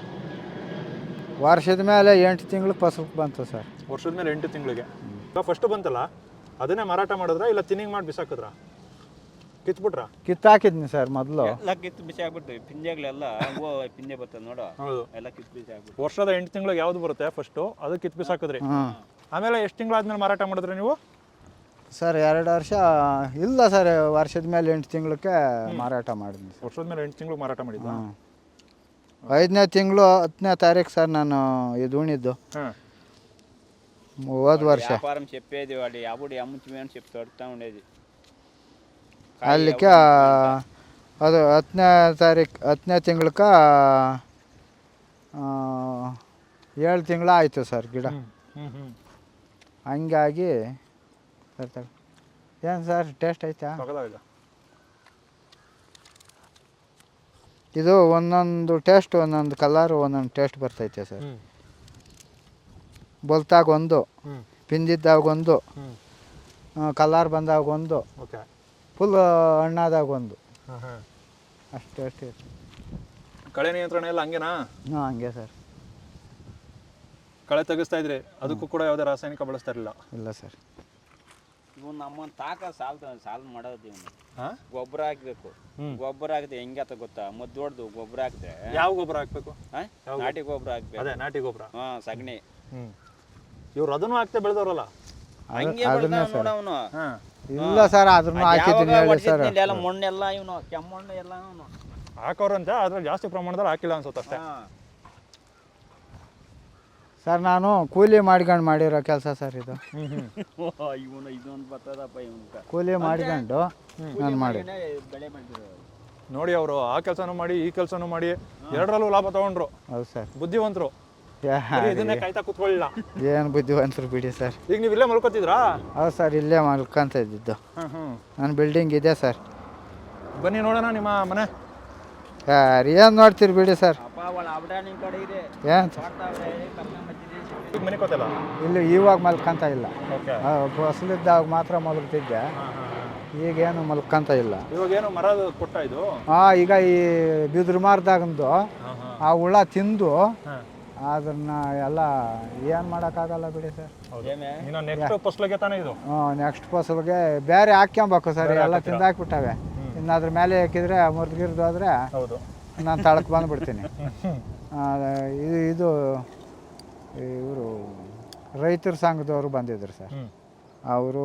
ವರ್ಷದ ಮೇಲೆ ಎಂಟು ತಿಂಗಳು ಫಸಲು ಬಂತು ಸರ್. ವರ್ಷದ ಮೇಲೆ ಎಂಟು ತಿಂಗಳಿಗೆ. ಫಸ್ಟ್ ಬಂತಲ್ಲ ಅದನ್ನೇ ಮಾರಾಟ ಮಾಡಿದ್ರ ಇಲ್ಲ ತಿನ್ನಿಂಗ್ ಮಾಡಿ ಬಿಸಾಕಿದ್ರ? ಕಿತ್ಬಿಟ್ರ? ಕಿತ್ತಾಕಿದ್ನಿ ಸರ್ ಮೊದಲು. ಎಲ್ಲ ಕಿತ್ತು ಬಿಸಿ ಆಗ್ಬಿಡ್ತು ಪಿಂಜೆಗಳೆಲ್ಲ ಪಿಂಜೆ ಬರ್ತದೆ ನೋಡು. ಹೌದು. ಎಲ್ಲ ಕಿತ್ತು ಬಿಸಿ ಆಗ್ಬಿಡ್ತು. ವರ್ಷದ ಎಂಟು ತಿಂಗಳಿಗೆ ಯಾವ್ದು ಬರುತ್ತೆ ಫಸ್ಟು ಅದು ಕಿತ್ ಬಿಸಾಕಿದ್ರಿ. ಆಮೇಲೆ ಎಷ್ಟು ತಿಂಗಳಾದ್ಮೇಲೆ ಮಾರಾಟ ಮಾಡಿದ್ರಿ ನೀವು? ಸರ್ ಎರಡು ವರ್ಷ ಇಲ್ಲ ಸರ್ ವರ್ಷದ ಮೇಲೆ ಎಂಟು ತಿಂಗಳಕ್ಕೆ ಮಾರಾಟ ಮಾಡಿದ್ನಿ ಸರ್. ವರ್ಷದ ಮೇಲೆ ಎಂಟು ತಿಂಗಳು ಮಾರಾಟ ಮಾಡಿದ್ದ ಹ್ಞೂ ಐದನೇ ತಿಂಗಳು ಹತ್ತನೇ ತಾರೀಕು ಸರ್ ನಾನು ಇದು ಉಣಿದ್ದು ಹಾಂ. ಹೋದ ವರ್ಷ వ్యాపారం చెప్పేది వాడు అప్పుడు అమ్ముచ్చి అని చెప్పి తడుతూ ఉండేది ಅಲ್ಲಿಗೆ ಅದು ಹತ್ತನೇ ತಾರೀಕು ಹತ್ತನೇ ತಿಂಗ್ಳಕ್ಕೆ ಏಳು ತಿಂಗಳು ಆಯಿತು ಸರ್ ಗಿಡ ಹ್ಞೂ ಹ್ಞೂ ಹಂಗಾಗಿ ಸರ್ ಏನು ಸರ್ ಟೇಸ್ಟ್ ಐತಾ ತಗೋದಾಗ ಇದು ಒಂದೊಂದು ಟೇಸ್ಟ್ ಒಂದೊಂದು ಕಲರ್ ಒಂದೊಂದು ಟೇಸ್ಟ್ ಬರ್ತೈತೆ ಸರ್ ಹ್ಞೂ ಬೊಲ್ತಾಗ ಒಂದು ಹ್ಞೂ ಪಿಂದಿದ್ದಾಗ ಒಂದು ಹ್ಞೂ ಕಲರ್ ಬಂದಾಗ ಒಂದು ಓಕೆ. ಫುಲ್ ಹಣ್ಣಾದಾಗ ಒಂದು ಅಷ್ಟೇ ಹಾಂ. ಅಷ್ಟು ಅಷ್ಟೇ ಕಳೆ ನಿಯಂತ್ರಣ ಎಲ್ಲ ಹಂಗೇನಾ? ಹಾಂ ಹಂಗೆ ಸರ್. ಕಳೆ ತೆಗಿಸ್ತಾ ಇದ್ರೆ ಅದಕ್ಕೂ ಕೂಡ ಯಾವುದೇ ರಾಸಾಯನಿಕ ಬಳಸ್ತಾ ಇರಲಿಲ್ಲ? ಇಲ್ಲ ಸರ್. ಇವನು ನಮ್ಮ ತಾಕ ಸಾಲ್ ಸಾಲ್ ಮಾಡೋದು ಇವನು. ಹಾಂ? ಗೊಬ್ಬರ ಹಾಕ್ಬೇಕು. ಗೊಬ್ಬರ ಹಾಕಿದ್ರೆ ಹೆಂಗೆ ಆತ ಗೊತ್ತಾ? ಮದ್ದು ಹೊಡ್ದು ಗೊಬ್ಬರ ಹಾಕಿದ್ರೆ. ಯಾವ ಗೊಬ್ಬರ ಹಾಕ್ಬೇಕು? ನಾಟಿ ಗೊಬ್ಬರ ಹಾಕ್ಬೇಕು. ಅದೇ ನಾಟಿ ಗೊಬ್ಬರ. ಹಾ ಸಗಣಿ. ಹ್ಞೂ ಇವ್ರು ಅದನ್ನು ಹಾಕ್ತಾ ಬೆಳೆದವ್ರಲ್ಲ. ಹಂಗೆ ಬೆಳ್ದಾವ್ ನೋಡು ಅವನು ಹಾಂ. ಇಲ್ಲ ಸರ್ ಅದನ್ನು ಹಾಕಿದ್ದೀನಿ ಹೇಳಿ ಸರ್. ಎಲ್ಲ ಮಣ್ಣೆಲ್ಲ ಇವನು ಕೆಮ್ಮಣ್ಣು ಎಲ್ಲ ಅವನು ಹಾಕೋರಂತೆ ಆದ್ರೆ ಜಾಸ್ತಿ ಪ್ರಮಾಣದಲ್ಲಿ ಹಾಕಿಲ್ಲ ಅನ್ಸುತ್ತೆ ಅಷ್ಟೇ. ಸರ್ ನಾನು ಕೂಲಿ ಮಾಡ್ಕೊಂಡು ಮಾಡಿರೋ ಕೆಲಸ ಸರ್ ಇದು. ಇವನು ಇದೊಂದು ಬರ್ತದಪ್ಪ ಇವನು ಕೂಲಿ ಮಾಡ್ಕೊಂಡು ನಾನು ಮಾಡಿ ಬೆಳೆ ನೋಡಿ ಅವರು ಆ ಕೆಲಸನೂ ಮಾಡಿ ಈ ಕೆಲಸನೂ ಮಾಡಿ ಎರಡರಲ್ಲೂ ಲಾಭ ತಗೊಂಡ್ರು. ಹೌದು ಸರ್. ಬುದ್ಧಿವಂತರು. ಬರೀ ಇದನ್ನೇ ಕಾಯ್ತಾ ಕೂತ್ಕೊಳ್ಳಿಲ್ಲ. ಏನು ಬುದ್ಧಿವಂತರು ಬಿಡಿ ಸರ್. ಈಗ ನೀವು ಇಲ್ಲೇ ಮಲ್ಕೋತಿದ್ರಾ? ಹೌದು ಸರ್ ಇಲ್ಲೇ ಮಲ್ಕೊಂತ ಇದ್ದಿದ್ದು. ಹ್ಞೂ ಹ್ಞೂ ನನ್ನ ಬಿಲ್ಡಿಂಗ್ ಇದೆ ಸರ್. ಬನ್ನಿ ನೋಡೋಣ ನಿಮ್ಮ ಮನೆ. ಸರ್ ಏನು ನೋಡ್ತೀರಿ ಬಿಡಿ ಸರ್. ಏನು? ಸರ್ ಈಗ ಮನೆ ಕೋತಿಲ್ಲ ಇಲ್ಲಿ ಇವಾಗ ಮಲ್ಕೊಂತ ಇಲ್ಲ. ಓಕೆ. ಫಸಲಿದ್ದಾಗ ಮಾತ್ರ ಮಲಗ್ತಿದ್ದೆ. ಈಗೇನು ಮಲ್ಕೊಂತ ಇಲ್ಲ. ಇವಾಗ ಏನು ಮರ ಕೊಟ್ಟ ಇದು? ಹಾಂ ಈಗ ಈ ಬಿದ್ರು ಮಾರ್ದಾಗಂದು ಆ ಹುಳ ತಿಂದು ಅದನ್ನ ಎಲ್ಲ ಏನು ಮಾಡೋಕ್ಕಾಗಲ್ಲ ಬಿಡಿ ಸರ್. ಇನ್ನು ನೆಕ್ಸ್ಟ್ ಫಸಲಿಗೆ ತಾನೇ ಇದು? ನೆಕ್ಸ್ಟ್ ಫಸಲ್ಗೆ ಬೇರೆ ಹಾಕ್ಯಂಬೇಕು ಸರ್ ಎಲ್ಲ ತಿಂದಾಕ್ಬಿಟ್ಟವೆ. ಇನ್ನು ಅದ್ರ ಮೇಲೆ ಹಾಕಿದ್ರೆ ಮುರಿದ್ಗಿರ್ದು ಆದರೆ ಹೌದು. ನಾನು ತಳಕ್ಕೆ ಬಂದ್ಬಿಡ್ತೀನಿ. <laughs> ಇದು ಇದು ಇವರು ರೈತರ ಸಂಘದವರು ಬಂದಿದ್ರು ಸರ್. ಅವರು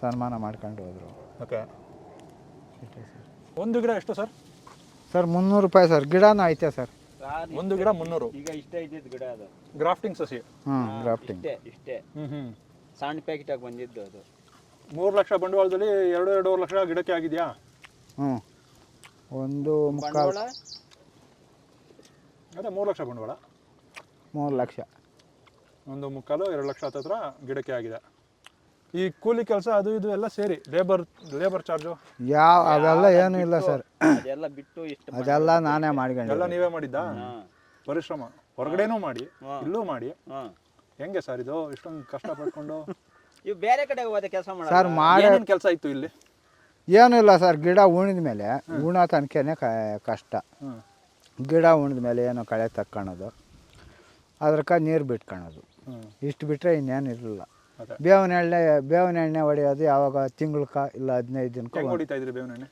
ಸನ್ಮಾನ ಮಾಡ್ಕೊಂಡು ಹೋದರು. ಓಕೆ. ಒಂದು ಗಿಡ ಎಷ್ಟು ಸರ್? ಸರ್ ಮುನ್ನೂರು ರೂಪಾಯಿ ಸರ್. ಗಿಡನೂ ಐತೆ ಸರ್. ಒಂದು ಗಿಡ ಮುನ್ನೂರು. ಈಗ ಇಷ್ಟೇ ಇದ್ದಿದ್ದು ಗಿಡ ಅದು. ಗ್ರಾಫ್ಟಿಂಗ್ ಸಸಿ. ಹ್ಞೂ ಗ್ರಾಫ್ಟಿಂಗ್. ಇಷ್ಟೇ ಇಷ್ಟೇ. ಹ್ಞೂ ಹ್ಞೂ ಸಣ್ಣ ಪ್ಯಾಕೆಟ್ ಆಗಿ ಬಂದಿದ್ದು ಅದು. ಮೂರು ಲಕ್ಷ ಬಂಡವಾಳದಲ್ಲಿ ಎರಡು ಎರಡೂವರೆ ಲಕ್ಷ ಗಿಡಕ್ಕೆ ಆಗಿದೆಯಾ? ಹ್ಞೂ ಒಂದು ಮುಕ್ಕಾಲು ಬಂಡವಾಳ ಅದೇ ಮೂರು ಲಕ್ಷ ಬಂಡವಾಳ. ಮೂರು ಲಕ್ಷ. ಒಂದು ಮುಕ್ಕಾಲು ಎರಡು ಲಕ್ಷ ಹತ್ತತ್ರ ಗಿಡಕ್ಕೆ ಆಗಿದೆ. ಈ ಕೂಲಿ ಕೆಲಸ ಅದು ಇದು ಎಲ್ಲ ಸೇರಿ ಲೇಬರ್ ಲೇಬರ್ ಚಾರ್ಜು ಯಾವ ಅವೆಲ್ಲ ಏನು ಇಲ್ಲ ಸರ್. ಅದೆಲ್ಲ ಬಿಟ್ಟು ಇಷ್ಟು ಅದೆಲ್ಲ ನಾನೇ ಮಾಡ್ಕೊಂಡು. ಎಲ್ಲ ನೀವೇ ಮಾಡಿದ್ದಾ? ಹಾ. ಪರಿಶ್ರಮ. ಹೊರಗಡೆನೂ ಮಾಡಿ. ಇಲ್ಲೂ ಮಾಡಿ. ಹಾ. ಹೆಂಗೆ ಸರ್ ಇದು? ಇಷ್ಟೊಂದು ಕಷ್ಟ ಪಡ್ಕೊಂಡು <laughs> ಇವ್ ಬೇರೆ ಕಡೆ ಹೋದ ಕೆಲಸ ಮಾಡ ಸರ್ ಮಾಡಿ ಕೆಲಸ ಇತ್ತು ಇಲ್ಲಿ? ಏನೂ ಇಲ್ಲ ಸರ್ ಗಿಡ ಉಣಿದ ಮೇಲೆ ಉಣೋ ತನಕೇನೆ ಕಷ್ಟ. ಗಿಡ ಉಣಿದ ಮೇಲೆ ಏನೋ ಕಳೆ ತಕ್ಕೊಳೋದು ಅದ್ರಕ್ಕ ನೀರು ಬಿಟ್ಕೊಳೋದು. ಇಷ್ಟು ಬಿಟ್ಟರೆ ಇನ್ನೇನು ಇರಲಿಲ್ಲ ಬೇವಿನ ಎಣ್ಣೆ ಬೇವಿನ ಎಣ್ಣೆ ಹೊಡೆಯೋದು ಯಾವಾಗ ತಿಂಗ್ಳಕ್ಕ ಇಲ್ಲ ಹದಿನೈದು ದಿನಕ್ಕೆ ಈ ಹೊಡಿತಾ ಇದ್ರಿ ಬೇವಿನ ಎಣ್ಣೆ?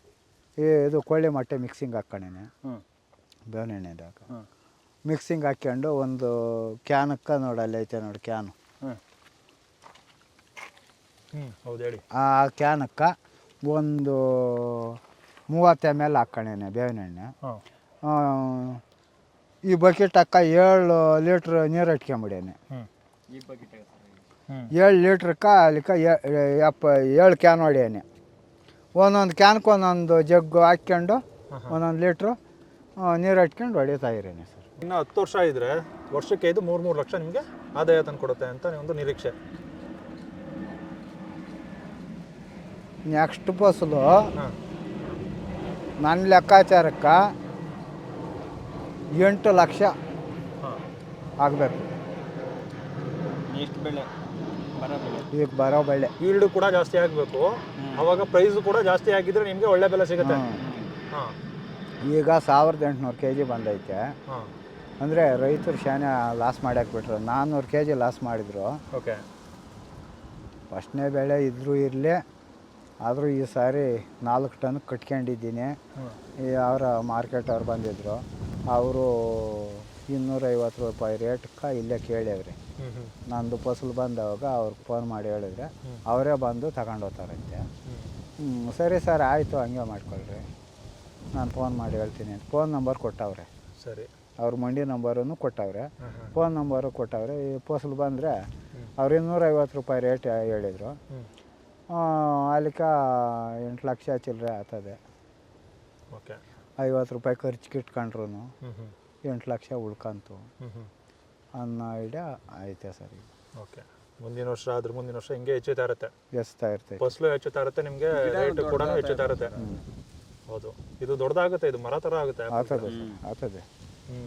ಇದು ಕೊಳ್ಳಿ ಮೊಟ್ಟೆ ಮಿಕ್ಸಿಂಗ್ ಹಾಕ್ಕೊಂಡೇನೆ. ಹ್ಞೂ ಬೇವಿನ ಎಣ್ಣೆ ಹ್ಞೂ ಮಿಕ್ಸಿಂಗ್ ಹಾಕ್ಕೊಂಡು ಒಂದು ಕ್ಯಾನಕ್ಕೆ ನೋಡಿ ಅಲ್ಲಿ ಐತೆ ನೋಡಿ ಕ್ಯಾನು ಹೌದು ಹೇಳಿ. ಆ ಕ್ಯಾನಕ್ಕೆ ಒಂದು ಮೂವತ್ತು ಎಂ ಎಲ್ ಹಾಕ್ಕೊಂಡೇನೆ ಬೇವಿನ ಎಣ್ಣೆ. ಈ ಬಕೆಟ್ ಅಕ್ಕ ಏಳು ಲೀಟ್ರ್ ನೀರು ಇಟ್ಕೊಂಬಿಡೇನೆ ಈ ಬಕೆಟ್ ಏಳು ಲೀಟ್ರಕ್ಕೆ ಅಲ್ಲಿಕ ಎಪ್ಪ ಏಳು ಕ್ಯಾನ್ ಹೊಡೆಯೇನೆ. ಒಂದೊಂದು ಕ್ಯಾನ್ಗೆ ಒಂದೊಂದು ಜಗ್ಗು ಹಾಕ್ಕೊಂಡು ಒಂದೊಂದು ಲೀಟ್ರು ನೀರು ಇಟ್ಕೊಂಡು ಹೊಡಿತಾ ಇರೇನೆ ಸರ್. ಇನ್ನು ಹತ್ತು ವರ್ಷ ಇದ್ದರೆ ವರ್ಷಕ್ಕೆ ಇದು ಮೂರು ಮೂರು ಲಕ್ಷ ನಿಮಗೆ ಆದಾಯ ತಂದು ಕೊಡುತ್ತೆ ಅಂತ ಒಂದು ನಿರೀಕ್ಷೆ. ನೆಕ್ಸ್ಟ್ ಫಸಲು ನನ್ನ ಲೆಕ್ಕಾಚಾರಕ್ಕೆ ಎಂಟು ಲಕ್ಷ ಆಗಬೇಕು. ಎಷ್ಟು ಬೆಳೆ ಈಗ ಬರೋ ಬೆಳೆ. ಈಲ್ಡ್ ಕೂಡ ಜಾಸ್ತಿ ಆಗಬೇಕು. ಅವಾಗ ಪ್ರೈಸ್ ಕೂಡ ಜಾಸ್ತಿ ಆಗಿದ್ರೆ ನಿಮಗೆ ಒಳ್ಳೆ ಬೆಲೆ ಸಿಗುತ್ತೆ. ಹಾಂ. ಈಗ ಸಾವಿರದ ಎಂಟುನೂರು ಕೆ ಜಿ ಬಂದೈತೆ ಅಂದರೆ ರೈತರು ಶಾನೆ ಲಾಸ್ ಮಾಡಾಕ್ಬಿಟ್ರು ನಾನ್ನೂರು ಕೆ ಜಿ ಲಾಸ್ ಮಾಡಿದ್ರು. ಓಕೆ ಫಸ್ಟ್ನೇ ಬೆಳೆ ಇದ್ರೂ ಇರಲಿ ಆದರೂ ಈ ಸಾರಿ ನಾಲ್ಕು ಟನ್ ಕಟ್ಕೊಂಡಿದ್ದೀನಿ. ಅವರ ಮಾರ್ಕೆಟ್ ಅವ್ರು ಬಂದಿದ್ದರು ಅವರು ಇನ್ನೂರೈವತ್ತು ರೂಪಾಯಿ ರೇಟ್ಗೆ ಇಲ್ಲೇ ಕೇಳ್ಯವ್ರಿ ಹ್ಞೂ ನಂದು ಫಸಲು ಬಂದವಾಗ ಅವ್ರಿಗೆ ಫೋನ್ ಮಾಡಿ ಹೇಳಿದ್ರೆ ಅವರೇ ಬಂದು ತಗೊಂಡು ಹೋಗ್ತಾರಂತೆ. ಹ್ಞೂ ಸರಿ ಸರ್ ಆಯಿತು ಹಂಗೆ ಮಾಡ್ಕೊಳ್ರಿ. ನಾನು ಫೋನ್ ಮಾಡಿ ಹೇಳ್ತೀನಿ ಅಂತ. ಫೋನ್ ನಂಬರ್ ಕೊಟ್ಟವ್ರೆ. ಸರಿ. ಅವ್ರ ಮಂಡಿ ನಂಬರನ್ನು ಕೊಟ್ಟವ್ರೆ. ಫೋನ್ ನಂಬರು ಕೊಟ್ಟವ್ರೆ. ಈ ಫಸಲು ಬಂದರೆ ಅವ್ರು ಇನ್ನೂರೈವತ್ತು ರೂಪಾಯಿ ರೇಟ್ ಹೇಳಿದರು. ಅಲ್ಲಿಕ ಎಂಟು ಲಕ್ಷ ಚಿಲ್ಲರೆ ಆಗ್ತದೆ ಓಕೆ. ಐವತ್ತು ರೂಪಾಯಿ ಖರ್ಚು ಇಟ್ಕೊಂಡ್ರು ಎಂಟು ಲಕ್ಷ ಉಳ್ಕಂತು. ಅನ್ನೋ ಐಡಿಯಾ ಐತೆ ಸರ್ ಈಗ ಓಕೆ ಮುಂದಿನ ವರ್ಷ ಆದ್ರೆ ಮುಂದಿನ ವರ್ಷ ಹಿಂಗೆ ಹೆಚ್ಚುತ್ತಾ ಇರುತ್ತೆ. ಎಸ್ತಾ ಇರುತ್ತೆ ಫಸ್ಲು ಹೆಚ್ಚುತ್ತಾ ಇರುತ್ತೆ ನಿಮಗೆ ರೇಟ್ ಕೂಡ ಹೆಚ್ಚುತ್ತಾ ಇರುತ್ತೆ. ಹೌದು. ಇದು ದೊಡ್ಡದಾಗುತ್ತೆ ಇದು ಮರ ಥರ ಆಗುತ್ತೆ. ಆಗ್ತದೆ ಸರ್ ಆಗ್ತದೆ. ಹ್ಞೂ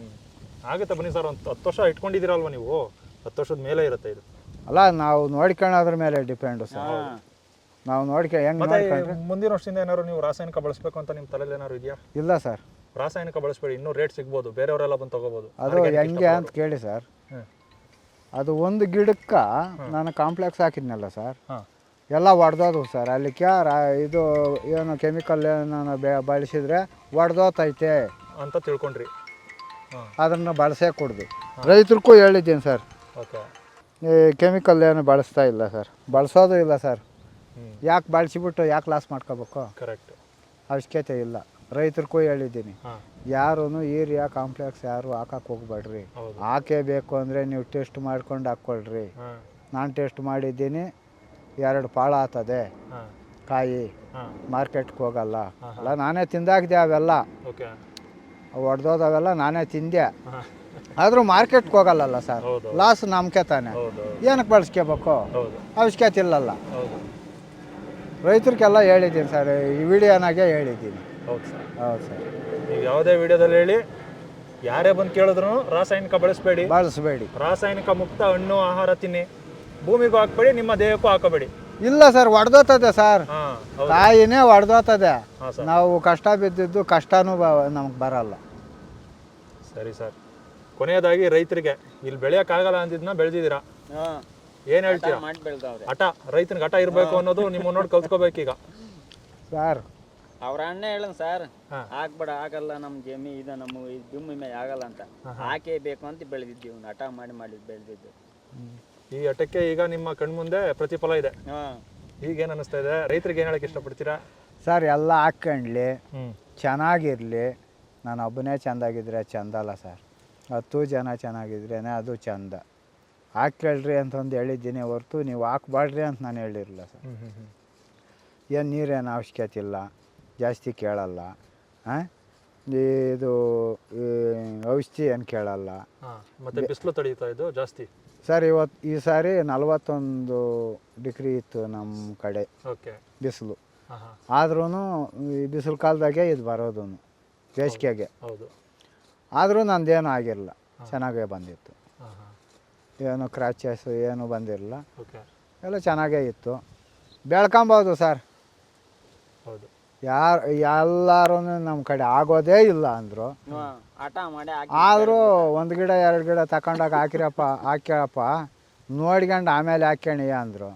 ಆಗುತ್ತೆ ಬನ್ನಿ ಸರ್ ಒಂದು ಹತ್ತು ವರ್ಷ ಇಟ್ಕೊಂಡಿದ್ದೀರಲ್ವ ನೀವು? ಹತ್ತು ವರ್ಷದ ಮೇಲೆ ಇರುತ್ತೆ ಇದು. ಅಲ್ಲ ನಾವು ನೋಡ್ಕೊಳ್ಳೋದ್ರ ಮೇಲೆ ಡಿಪೆಂಡು ಸರ್. ನಾವು ನೋಡ್ಕೊ ಹೆಂಗೆ ಮತ್ತೆ ಮುಂದಿನ ವರ್ಷದಿಂದ ಏನಾದ್ರು ನೀವು ರಾಸಾಯನಿಕ ಬಳಸಬೇಕು ಅಂತ ನಿಮ್ಮ ತಲೆಯಲ್ಲಿ ಏನಾದ್ರು ಇದೆಯಾ? ಇಲ್ಲ ಸರ್. ರಾಸಾಯನಿಕ ಬಳಸಬೇಡಿ ಇನ್ನೂ ರೇಟ್ ಸಿಗ್ಬೋದು ಬೇರೆಯವರೆಲ್ಲ ಬಂದು ತಗೋಬೋದು. ಅದು ಹೆಂಗೆ ಅಂತ ಕೇಳಿ ಸರ್. ಅದು ಒಂದು ಗಿಡಕ್ಕೆ ನಾನು ಕಾಂಪ್ಲೆಕ್ಸ್ ಹಾಕಿದ್ನಲ್ಲ ಸರ್. ಎಲ್ಲ ಒಡೆದೋದು ಸರ್. ಅಲ್ಲಿಕ್ಕೆ ಇದು ಏನು ಕೆಮಿಕಲ್ ಏನೋ ಬೆ ಬಳಸಿದ್ರೆ ಒಡೆದೋತೈತೆ. ಅಂತ ತಿಳ್ಕೊಂಡ್ರಿ. ಅದನ್ನು ಬಳಸೇ ಕೊಡ್ದು. ರೈತರಿಗೂ ಹೇಳಿದ್ದೀನಿ ಸರ್. ಓಕೆ. ಈ ಕೆಮಿಕಲ್ ಏನು ಬಳಸ್ತಾ ಇಲ್ಲ ಸರ್. ಬಳಸೋದು ಇಲ್ಲ ಸರ್. ಯಾಕೆ ಬಳಸಿಬಿಟ್ಟು ಯಾಕೆ ಲಾಸ್ ಮಾಡ್ಕೋಬೇಕು? ಕರೆಕ್ಟ್ ಅವಶ್ಯಕತೆ ಇಲ್ಲ. ರೈತರಿಗೂ ಹೇಳಿದ್ದೀನಿ. ಯಾರು ಯೂರಿಯಾ ಕಾಂಪ್ಲೆಕ್ಸ್ ಯಾರು ಹಾಕಕ್ಕೆ ಹೋಗ್ಬೇಡ್ರಿ. ಹಾಕೇಬೇಕು ಹಾಕೇ ಬೇಕು ಅಂದರೆ ನೀವು ಟೆಸ್ಟ್ ಮಾಡ್ಕೊಂಡು ಹಾಕ್ಕೊಳ್ರಿ. ನಾನು ಟೆಸ್ಟ್ ಮಾಡಿದ್ದೀನಿ ಎರಡು ಪಾಳ ಆತದೆ. ಕಾಯಿ ಮಾರ್ಕೆಟ್ಗೆ ಹೋಗಲ್ಲ. ಅಲ್ಲ ನಾನೇ ತಿಂದಾಗಿದೆ ಅವೆಲ್ಲ. ಓಕೆ. ಒಡೆದೋದವೆಲ್ಲ ನಾನೇ ತಿಂದೆ. ಆದರೂ ಮಾರ್ಕೆಟ್ಗೆ ಹೋಗಲ್ಲಲ್ಲ ಸರ್? ಲಾಸ್ ನಮ್ಗೆ ತಾನೆ. ಏನಕ್ಕೆ ಬಳಸ್ಕೋಬೇಕು? ಅವಶ್ಯಕತೆ ಇಲ್ಲಲ್ಲ. ರೈತರಿಗೆಲ್ಲ ಹೇಳಿದ್ದೀನಿ ಸರ್ ಈ ವಿಡಿಯೋನಾಗೆ ಹೇಳಿದ್ದೀನಿ. ಹೌದು ಸರ್. ಹೌದು ಸರ್. ನೀವು ಯಾವುದೇ ವಿಡಿಯೋದಲ್ಲಿ ಹೇಳಿ ಯಾರೇ ಬಂದು ಕೇಳಿದ್ರು ರಾಸಾಯನಿಕ ಬಳಸಬೇಡಿ. ಬಳಸಬೇಡಿ. ರಾಸಾಯನಿಕ ಮುಕ್ತ ಹಣ್ಣು ಆಹಾರ ತಿನ್ನಿ. ಭೂಮಿಗೂ ಹಾಕಬೇಡಿ ನಿಮ್ಮ ದೇಹಕ್ಕೂ ಹಾಕಬೇಡಿ. ಇಲ್ಲ ಸರ್ ಒಡೆದೋತದೆ ಸರ್. ಹಾಂ ಹೌದು. ತಾಯಿನೇ ಒಡೆದೋತದೆ. ಹಾಂ ಸರ್. ನಾವು ಕಷ್ಟ ಬಿದ್ದಿದ್ದು ಕಷ್ಟನೂ ನಮಗೆ ಬರಲ್ಲ. ಸರಿ ಸರ್. ಕೊನೆಯದಾಗಿ ರೈತರಿಗೆ ಇಲ್ಲಿ ಬೆಳೆಯೋಕ್ಕಾಗಲ್ಲ ಅಂದಿದ್ನ ಬೆಳೆದಿದ್ದೀರಾ? ಹಾಂ. ಏನು ಹೇಳ್ತೀರಾ? ಮಾಡಿ ಬೆಳ್ದವ್ರೆ. ಹಠ ರೈತನಿಗೆ ಹಠ ಇರಬೇಕು ಅನ್ನೋದು ನಿಮ್ಮ ನೋಡಿ ಕಲ್ತ್ಕೋಬೇಕೀಗ. ಸರ್ ಅವ್ರ ಅಣ್ಣ ಹೇಳನ್ ಸರ್ ಆಗ್ಬೇಡ ಹಾಕ್ಬೇಡ ಆಗಲ್ಲ ನಮ್ಮ ಜಮಿ ಇದ ನಮ್ಮ ಈ ಭೂಮಿ ಮೇಲೆ ಆಗಲ್ಲ ಅಂತ. ಹಾಕೇ ಬೇಕು ಅಂತ ಬೆಳೆದಿದ್ದೀವಿ ಹಠ ಮಾಡಿ ಮಾಡಿ ಬೆಳೆದಿದ್ದು. ಈ ಹಠಕ್ಕೆ ಈಗ ನಿಮ್ಮ ಕಣ್ಮುಂದೆ ಪ್ರತಿಫಲ ಇದೆ. ಹಾಂ. ಈಗ ಏನ್ ಅನಿಸ್ತಾ ಇದೆ? ರೈತರಿಗೆ ಏನ್ ಹೇಳಕ್ ಇಷ್ಟಪಡ್ತೀರಾ? ಸರ್ ಎಲ್ಲ ಹಾಕ್ಕಂಡ್ಲಿ ಚೆನ್ನಾಗಿರ್ಲಿ. ನಾನು ಒಬ್ಬನೇ ಚೆಂದಾಗಿದ್ರೆ ಚಂದ ಅಲ್ಲ ಸರ್. ಹತ್ತು ಜನ ಚೆನ್ನಾಗಿದ್ರೇ ಅದು ಚಂದ. ಹಾಕ್ಕೊಳ್ರಿ ಅಂತಂದು ಹೇಳಿದ್ದೀನಿ ಹೊರತು ನೀವು ಹಾಕ್ಬಾಡ್ರಿ ಅಂತ ನಾನು ಹೇಳಿರಲಿಲ್ಲ ಸರ್. ಏನು ನೀರೇನು ಅವಶ್ಯಕತೆ ಇಲ್ಲ. ಜಾಸ್ತಿ ಕೇಳಲ್ಲ ಹಾಂ ಇದು ಈ ಔಷಧಿ ಏನು ಕೇಳಲ್ಲ. ಮತ್ತೆ ಬಿಸಿಲು ತಡೀತಾ ಇದು ಜಾಸ್ತಿ? ಸರ್ ಇವತ್ತು ಈ ಸಾರಿ ನಲವತ್ತೊಂದು ಡಿಗ್ರಿ ಇತ್ತು ನಮ್ಮ ಕಡೆ. ಓಕೆ. ಬಿಸಿಲು. ಆದ್ರೂ ಈ ಬಿಸಿಲು ಕಾಲದಾಗೆ ಇದು ಬರೋದು ಬೇಸಿಗೆಗೆ. ಹೌದು ಆದರೂ ನಂದೇನು ಆಗಿರಲ್ಲ ಚೆನ್ನಾಗೇ ಬಂದಿತ್ತು. ಏನು ಕ್ರಾಚಸ್ ಏನು ಬಂದಿರಲಿಲ್ಲ ಓಕೆ. ಎಲ್ಲ ಚೆನ್ನಾಗೇ ಇತ್ತು. ಬೆಳ್ಕೊಬೋದು ಸರ್. ಹೌದು. ಯಾರು ಎಲ್ಲರೂ ನಮ್ಮ ಕಡೆ ಆಗೋದೇ ಇಲ್ಲ ಅಂದರು. ಹಠ ಮಾಡಿ ಹಾಕಿ ಆದರೂ ಒಂದು ಗಿಡ ಎರಡು ಗಿಡ ತಗೊಂಡಾಗ ಹಾಕಿರಪ್ಪ ಹಾಕ್ಯಪ್ಪ ನೋಡ್ಕೊಂಡು ಆಮೇಲೆ ಹಾಕ್ಯಣಿಯ ಅಂದರು.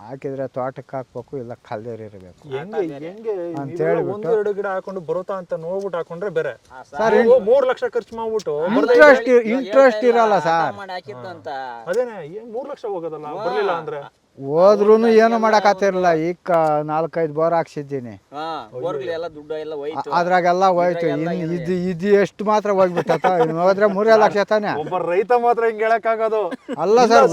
ಹಾಕಿದ್ರೆ ತೋಟಕ್ಕೆ ಹಾಕ್ಬೇಕು ಇಲ್ಲ ಕಲ್ದೇರಿರಬೇಕು ಹೆಂಗೆ ಹೆಂಗೆ? ಅಂತ ಹೇಳ್ಬಿಟ್ಟು- ಒಂದು ಎರಡು ಗಿಡ ಹಾಕೊಂಡು ಬರುತ್ತಾ ಅಂತ ನೋಡ್ಬಿಟ್ಟು ಹಾಕೊಂಡ್ರೆ ಬೇರೆ. ಸರ್. ಮೂರ್ ಮೂರು ಲಕ್ಷ ಖರ್ಚು ಮಾಡ್ಬಿಟ್ಟು ಇಂಟ್ರೆಸ್ಟ್ ಇಂಟ್ರೆಸ್ಟ್ ಇರಲ್ಲ ಹಠ ಸರ್. ಮಾಡಿ ಹಾಕಿದ್ದು ಅಂತ ಅದೇನೆ ಏನ್ ಮೂರು ಲಕ್ಷ ಹೋಗೋದಲ್ಲ ಬರ್ಲಿಲ್ಲ ಅಂದ್ರೆ? ಹೋದ್ರೂ ಏನು ಮಾಡೋಕ್ಕಾತಿರಲ್ಲ ಈಗ ನಾಲ್ಕೈದು ಬೋರ್ ಹಾಕ್ಸಿದ್ದೀನಿ. ಹಾ ಬೋರ್ಗಳು ಎಲ್ಲ ದುಡ್ಡು ಎಲ್ಲ ಹೋಯ್ತು. ಅದ್ರಾಗೆಲ್ಲ ಹೋಯ್ತು. ಇದು. ಇದು ಎಷ್ಟು ಮಾತ್ರ ಹೋಗ್ಬಿಟ್ಟ ಇನ್ನು <laughs> ಹೋದ್ರೆ ಮೂರೇ ಲಕ್ಷ ತಾನೆ. ಒಬ್ಬ ರೈತ ಮಾತ್ರ ಹಿಂಗ್ ಹೇಳಕ್ಕಾಗೋದು. ಅಲ್ಲ ಸರ್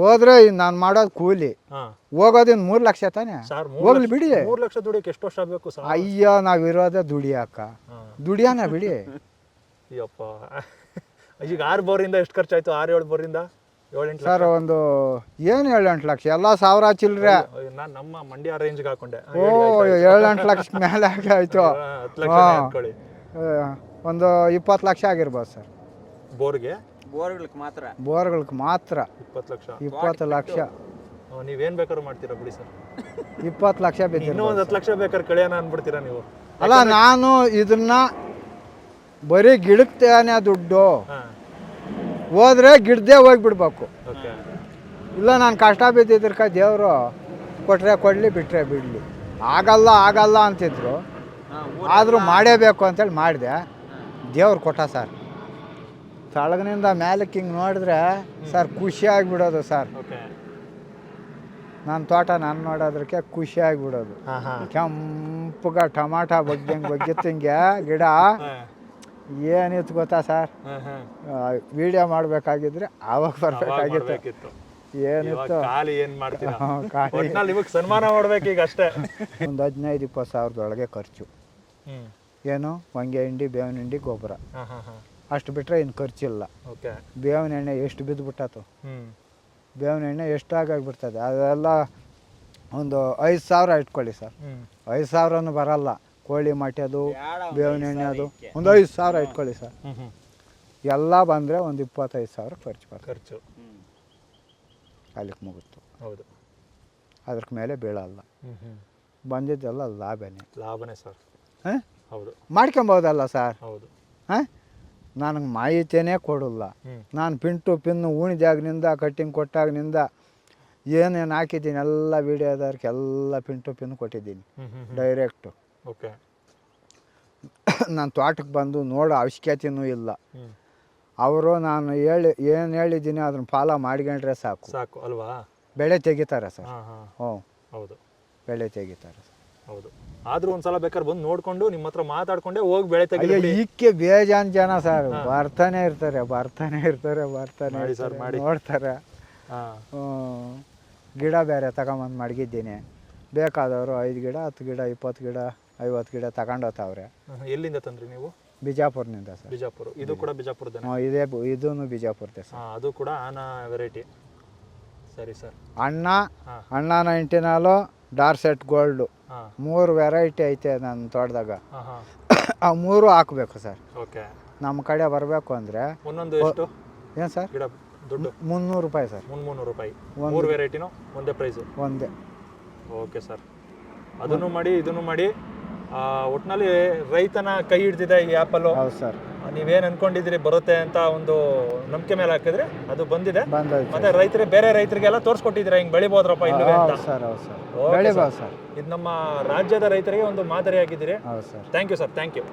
ಹೋದ್ರೆ ನಾನು ಮಾಡೋದು ಕೂಲಿ. ಹಾ. ಹೋಗೋದಿನ್ ಮೂರ್ ಲಕ್ಷ ತಾನೆ. ಸರ್ ಹೋಗ್ಲಿ ಬಿಡಿ. ಮೂರ್ ಲಕ್ಷ ದುಡಿಯಕ್ಕೆ ಎಷ್ಟು ವರ್ಷ ಬೇಕು ಸರ್? ಅಯ್ಯೋ ನಾವ್ ಇರೋದೇ ದುಡಿಯಾಕ. ದುಡಿಯಾನ ಬಿಡಿ. ಅಯ್ಯಪ್ಪ ಈಗ ಆರು ಬೋರಿಂದ ಎಷ್ಟು ಖರ್ಚಾಯ್ತು? ಆರು ಏಳು ಬೋರಿಂದ? ಸರ್ ಒಂದು ಏನು ಏಳು ಎಂಟು ಲಕ್ಷ? ಎಲ್ಲ ಸಾವಿರ ಚಿಲ್ಲರೆ ನಾನು ನಮ್ಮ ಮಂಡ್ಯ ರೇಂಜ್ಗೆ ಹಾಕೊಂಡೆ. ಓ ಹೇಳಿ ಏಳು ಎಂಟು ಲಕ್ಷ ಮೇಲೆ ಆಯ್ತು ಹತ್ತು ಲಕ್ಷ ಹಾ. ಒಂದು ಇಪ್ಪತ್ತು ಲಕ್ಷ ಆಗಿರ್ಬೋದು ಸರ್. ಬೋರ್ಗೆ? ಬೋರ್ಗಳಿಗೆ ಮಾತ್ರ. ಬೋರ್ಗಳಿಗೆ ಮಾತ್ರ. ಇಪ್ಪತ್ತು ಲಕ್ಷ. ಇಪ್ಪತ್ತು ಲಕ್ಷ. ನೀವೇನು ಬೇಕಾದ್ರೂ ಮಾಡ್ತೀರಾ ಬಿಡಿ ಸರ್. ಇಪ್ಪತ್ತು ಲಕ್ಷ ಇನ್ನೂ ಬಿದ್ದಿರ್ಬೋದು ಒಂದು ಹತ್ತು ಲಕ್ಷ ಬೇಕಾದ್ರೆ ಕಳೆಯೋಣ ಅಂದ್ಬಿಡ್ತೀರಾ ನೀವು? ಅಲ್ಲ ನಾನು ಇದನ್ನ ಬರೀ ಗಿಡಕ್ತೇನೆ ದುಡ್ಡು. ಹಾ. ಹೋದ್ರೆ ಗಿಡದೇ ಹೋಗ್ಬಿಡ್ಬೇಕು. ಇಲ್ಲ ನಾನು ಕಷ್ಟ ಬಿದ್ದಿದ್ರಕ ದೇವರು ಕೊಟ್ಟರೆ ಕೊಡಲಿ ಬಿಟ್ಟರೆ ಬಿಡಲಿ. ಆಗಲ್ಲ ಆಗಲ್ಲ ಅಂತಿದ್ರು. ಆದರೂ ಮಾಡೇಬೇಕು ಅಂತೇಳಿ ಮಾಡಿದೆ. ದೇವ್ರು ಕೊಟ್ಟ ಸರ್. ತಳಗನಿಂದ ಮೇಲಕ್ಕೆ ಹಿಂಗೆ ನೋಡಿದ್ರೆ ಸರ್ ಖುಷಿ ಆಗಿಬಿಡೋದು ಸರ್. ನನ್ನ ತೋಟ ನಾನು ನೋಡೋದಕ್ಕೆ ಖುಷಿ ಆಗಿಬಿಡೋದು. ಕೆಂಪುಗ ಟಮಾಟ ಬಗ್ಗಂಗೆ ಬಗ್ಗಿತ್ತಂಗೆ ಗಿಡ. ಏನಿತ್ತು ಗೊತ್ತಾ ಸರ್? ವಿಡಿಯೋ ಮಾಡಬೇಕಾಗಿದ್ರೆ ಆವಾಗ ಬರಬೇಕಾಗಿತ್ತು. ಏನಿತ್ತು? ಇವಾಗ ಖಾಲಿ ಏನ್ ಮಾಡ್ತೀರಾ? ಹ್ಮ್, ಖಾಲಿ. ಇವಾಗ ಸನ್ಮಾನ ಮಾಡ್ಬೇಕು ಈಗ ಅಷ್ಟೇ. ಒಂದು ಹದಿನೈದು ಇಪ್ಪತ್ತು ಸಾವಿರದೊಳಗೆ ಖರ್ಚು. ಏನು? ಹೊಂಗೆ ಹಿಂಡಿ ಬೇವಿನ ಹಿಂಡಿ ಗೊಬ್ಬರ. ಅಷ್ಟು ಬಿಟ್ಟರೆ ಇನ್ನು ಖರ್ಚಿಲ್ಲ. ಬೇವಿನ ಎಣ್ಣೆ ಎಷ್ಟು ಬಿದ್ದು ಬೇವಿನ ಎಣ್ಣೆ ಎಷ್ಟು ಆಗಾಗ್ಬಿಡ್ತದೆ ಅದೆಲ್ಲ ಒಂದು ಐದು ಸಾವಿರ ಇಟ್ಕೊಳ್ಳಿ ಸರ್. ಐದು ಸಾವಿರನೂ ಬರಲ್ಲ. ಕೋಳಿ ಮಟ್ಯದು ಅದು ಬೇವಿನ ಎಣ್ಣೆ ಅದು. ಒಂದು ಐದು ಸಾವಿರ ಇಟ್ಕೊಳ್ಳಿ ಸರ್. ಎಲ್ಲ ಬಂದರೆ ಒಂದು ಇಪ್ಪತ್ತೈದು ಸಾವಿರ ಖರ್ಚು ಬರ್ತದೆ. ಖರ್ಚು. ಅಲ್ಲಿಗೆ ಮುಗಿತು. ಹೌದು. ಅದ್ರ ಮೇಲೆ ಬೀಳಲ್ಲ ಬಂದಿದ್ದೆಲ್ಲ ಲಾಭನೇ. ಲಾಭನೇ ಸರ್. ಹಾಂ? ಹೌದು. ಮಾಡ್ಕೊಬೋದಲ್ಲ ಸರ್? ಹೌದು. ಹಾಂ? ನನಗೆ ಮಾಹಿತಿನೇ ಕೊಡಲ್ಲ. ನಾನು ಪಿಂಟು ಪಿನ್ನು ಊಣಿದಾಗಿನಿಂದ ಕಟ್ಟಿಂಗ್ ಕೊಟ್ಟಾಗಿನಿಂದ ಏನೇನು ಹಾಕಿದ್ದೀನಿ ಎಲ್ಲ ವೀಡಿಯೋದವ್ರಿಗೆ ಎಲ್ಲ ಪಿಂಟು ಪಿನ್ ಕೊಟ್ಟಿದ್ದೀನಿ. Direct okay. <coughs> ನಾನು ತೋಟಕ್ಕೆ ಬಂದು ನೋಡೋ ಅವಶ್ಯಕತೆಯೂ ಇಲ್ಲ. ಅವರು ನಾನು ಹೇಳಿ ಏನು ಹೇಳಿದ್ದೀನಿ ಅದನ್ನ ಫಾಲೋ ಮಾಡ್ಕೊಂಡ್ರೆ ಸಾಕು. ಸಾಕು ಅಲ್ವಾ? ಬೆಳೆ ತೆಗಿತಾರೆ ಸರ್. ಹ್ಞೂ. ಹೌದು. ಬೆಳೆ ತೆಗಿತಾರೆ ಸರ್. ಹೌದು. ಆದ್ರೂ ಒಂದ್ಸಲ ಬೇಕಾದ್ರೆ ಬಂದು ನೋಡಿಕೊಂಡು ನಿಮ್ಮ ಹತ್ರ ಮಾತಾಡ್ಕೊಂಡೆ ಹೋಗಿ ಬೆಳೆ ತೆಗಿ ಈಕ್ಕೆ ಬೇಜಾನ್ ಜನ ಸರ್. ಬರ್ತಾನೆ ಇರ್ತಾರೆ ಬರ್ತಾನೆ ಇರ್ತಾರೆ ಬರ್ತಾನೆ sir, ಮಾಡಿ. ನೋಡ್ತಾರೆ. ಗಿಡ ಬೇರೆ ತಗೊಂಬಂದು ಮಡಗಿದ್ದೀನಿ. ಬೇಕಾದವರು ಐದು ಗಿಡ ಹತ್ತು ಗಿಡ ಇಪ್ಪತ್ತು ಗಿಡ ಐವತ್ತು ಗಿಡ ತಗೊಂಡೋಗ್ತಾವ್ರೆ ಹ್ಮ್. ಎಲ್ಲಿಂದ ತಂದ್ರಿ ನೀವು? ಬಿಜಾಪುರ್ನಿಂದ ಸರ್. ಬಿಜಾಪುರ. ಇದು ಕೂಡ ಬಿಜಾಪುರದ ಹ್ಞೂ ಇದೇ ಇದೂ ಬಿಜಾಪುರದೆ ಸರ್. ಅದು ಕೂಡ ಆನಾ ವೆರೈಟಿ. ಸರಿ ಸರ್. ಅಣ್ಣ ಅಣ್ಣ ನೈಂಟಿನಾಲು ಡಾರ್ಸೆಟ್ ಗೋಲ್ಡು. ಮೂರು ವೆರೈಟಿ ಐತೆ ನನ್ನ ತೋಟದಾಗ. ಆ ಮೂರು ಹಾಕ್ಬೇಕು ಸರ್. ಓಕೆ. ನಮ್ಮ ಕಡೆ ಬರಬೇಕು ಅಂದರೆ ಒಂದೊಂದು ಎಷ್ಟು? ಏನು ಸರ್? ಗಿಡ ದುಡ್ಡು? ಮುನ್ನೂರು ರೂಪಾಯಿ ಸರ್. ಮುನ್ ಮುನ್ನೂರು ರೂಪಾಯಿ. ಮೂರು ವೆರೈಟಿನೂ? ಒಂದೇ ಪ್ರೈಸು? ಒಂದೇ. Okay sir. ಅದನ್ನು ಮಾಡಿ ಇದನ್ನು ಮಾಡಿ ಒಟ್ನಲ್ಲಿ ರೈತನ ಕೈ ಹಿಡ್ದಿದೆ ಈ ಆ್ಯಪಲ್ಲು. ಹೌದು ಸರ್. ನೀವೇನು ಅನ್ಕೊಂಡಿದ್ದೀರಿ ಬರುತ್ತೆ ಅಂತ ಒಂದು ನಂಬಿಕೆ ಮೇಲೆ ಹಾಕಿದ್ರೆ ಅದು ಬಂದಿದೆ. ಮತ್ತೆ ರೈತರಿಗೆ ಬೇರೆ ರೈತರಿಗೆಲ್ಲ ತೋರಿಸ್ಕೊಟ್ಟಿದ್ರೆ ಹಿಂಗ್ ಬೆಳಿಬೋದ್ರಪ್ಪ ಇಲ್ಲವೇ ಅಂತ? ಹೌದು ಸರ್. ಹೌದು ಸರ್. Okay, ಬೆಳಿಬೋದು ಸರ್. ಇದು ನಮ್ಮ ರಾಜ್ಯದ ರೈತರಿಗೆ ಒಂದು ಮಾದರಿಯಾಗಿದ್ದೀರಿ. ಹೌದು sir. Thank you sir thank you.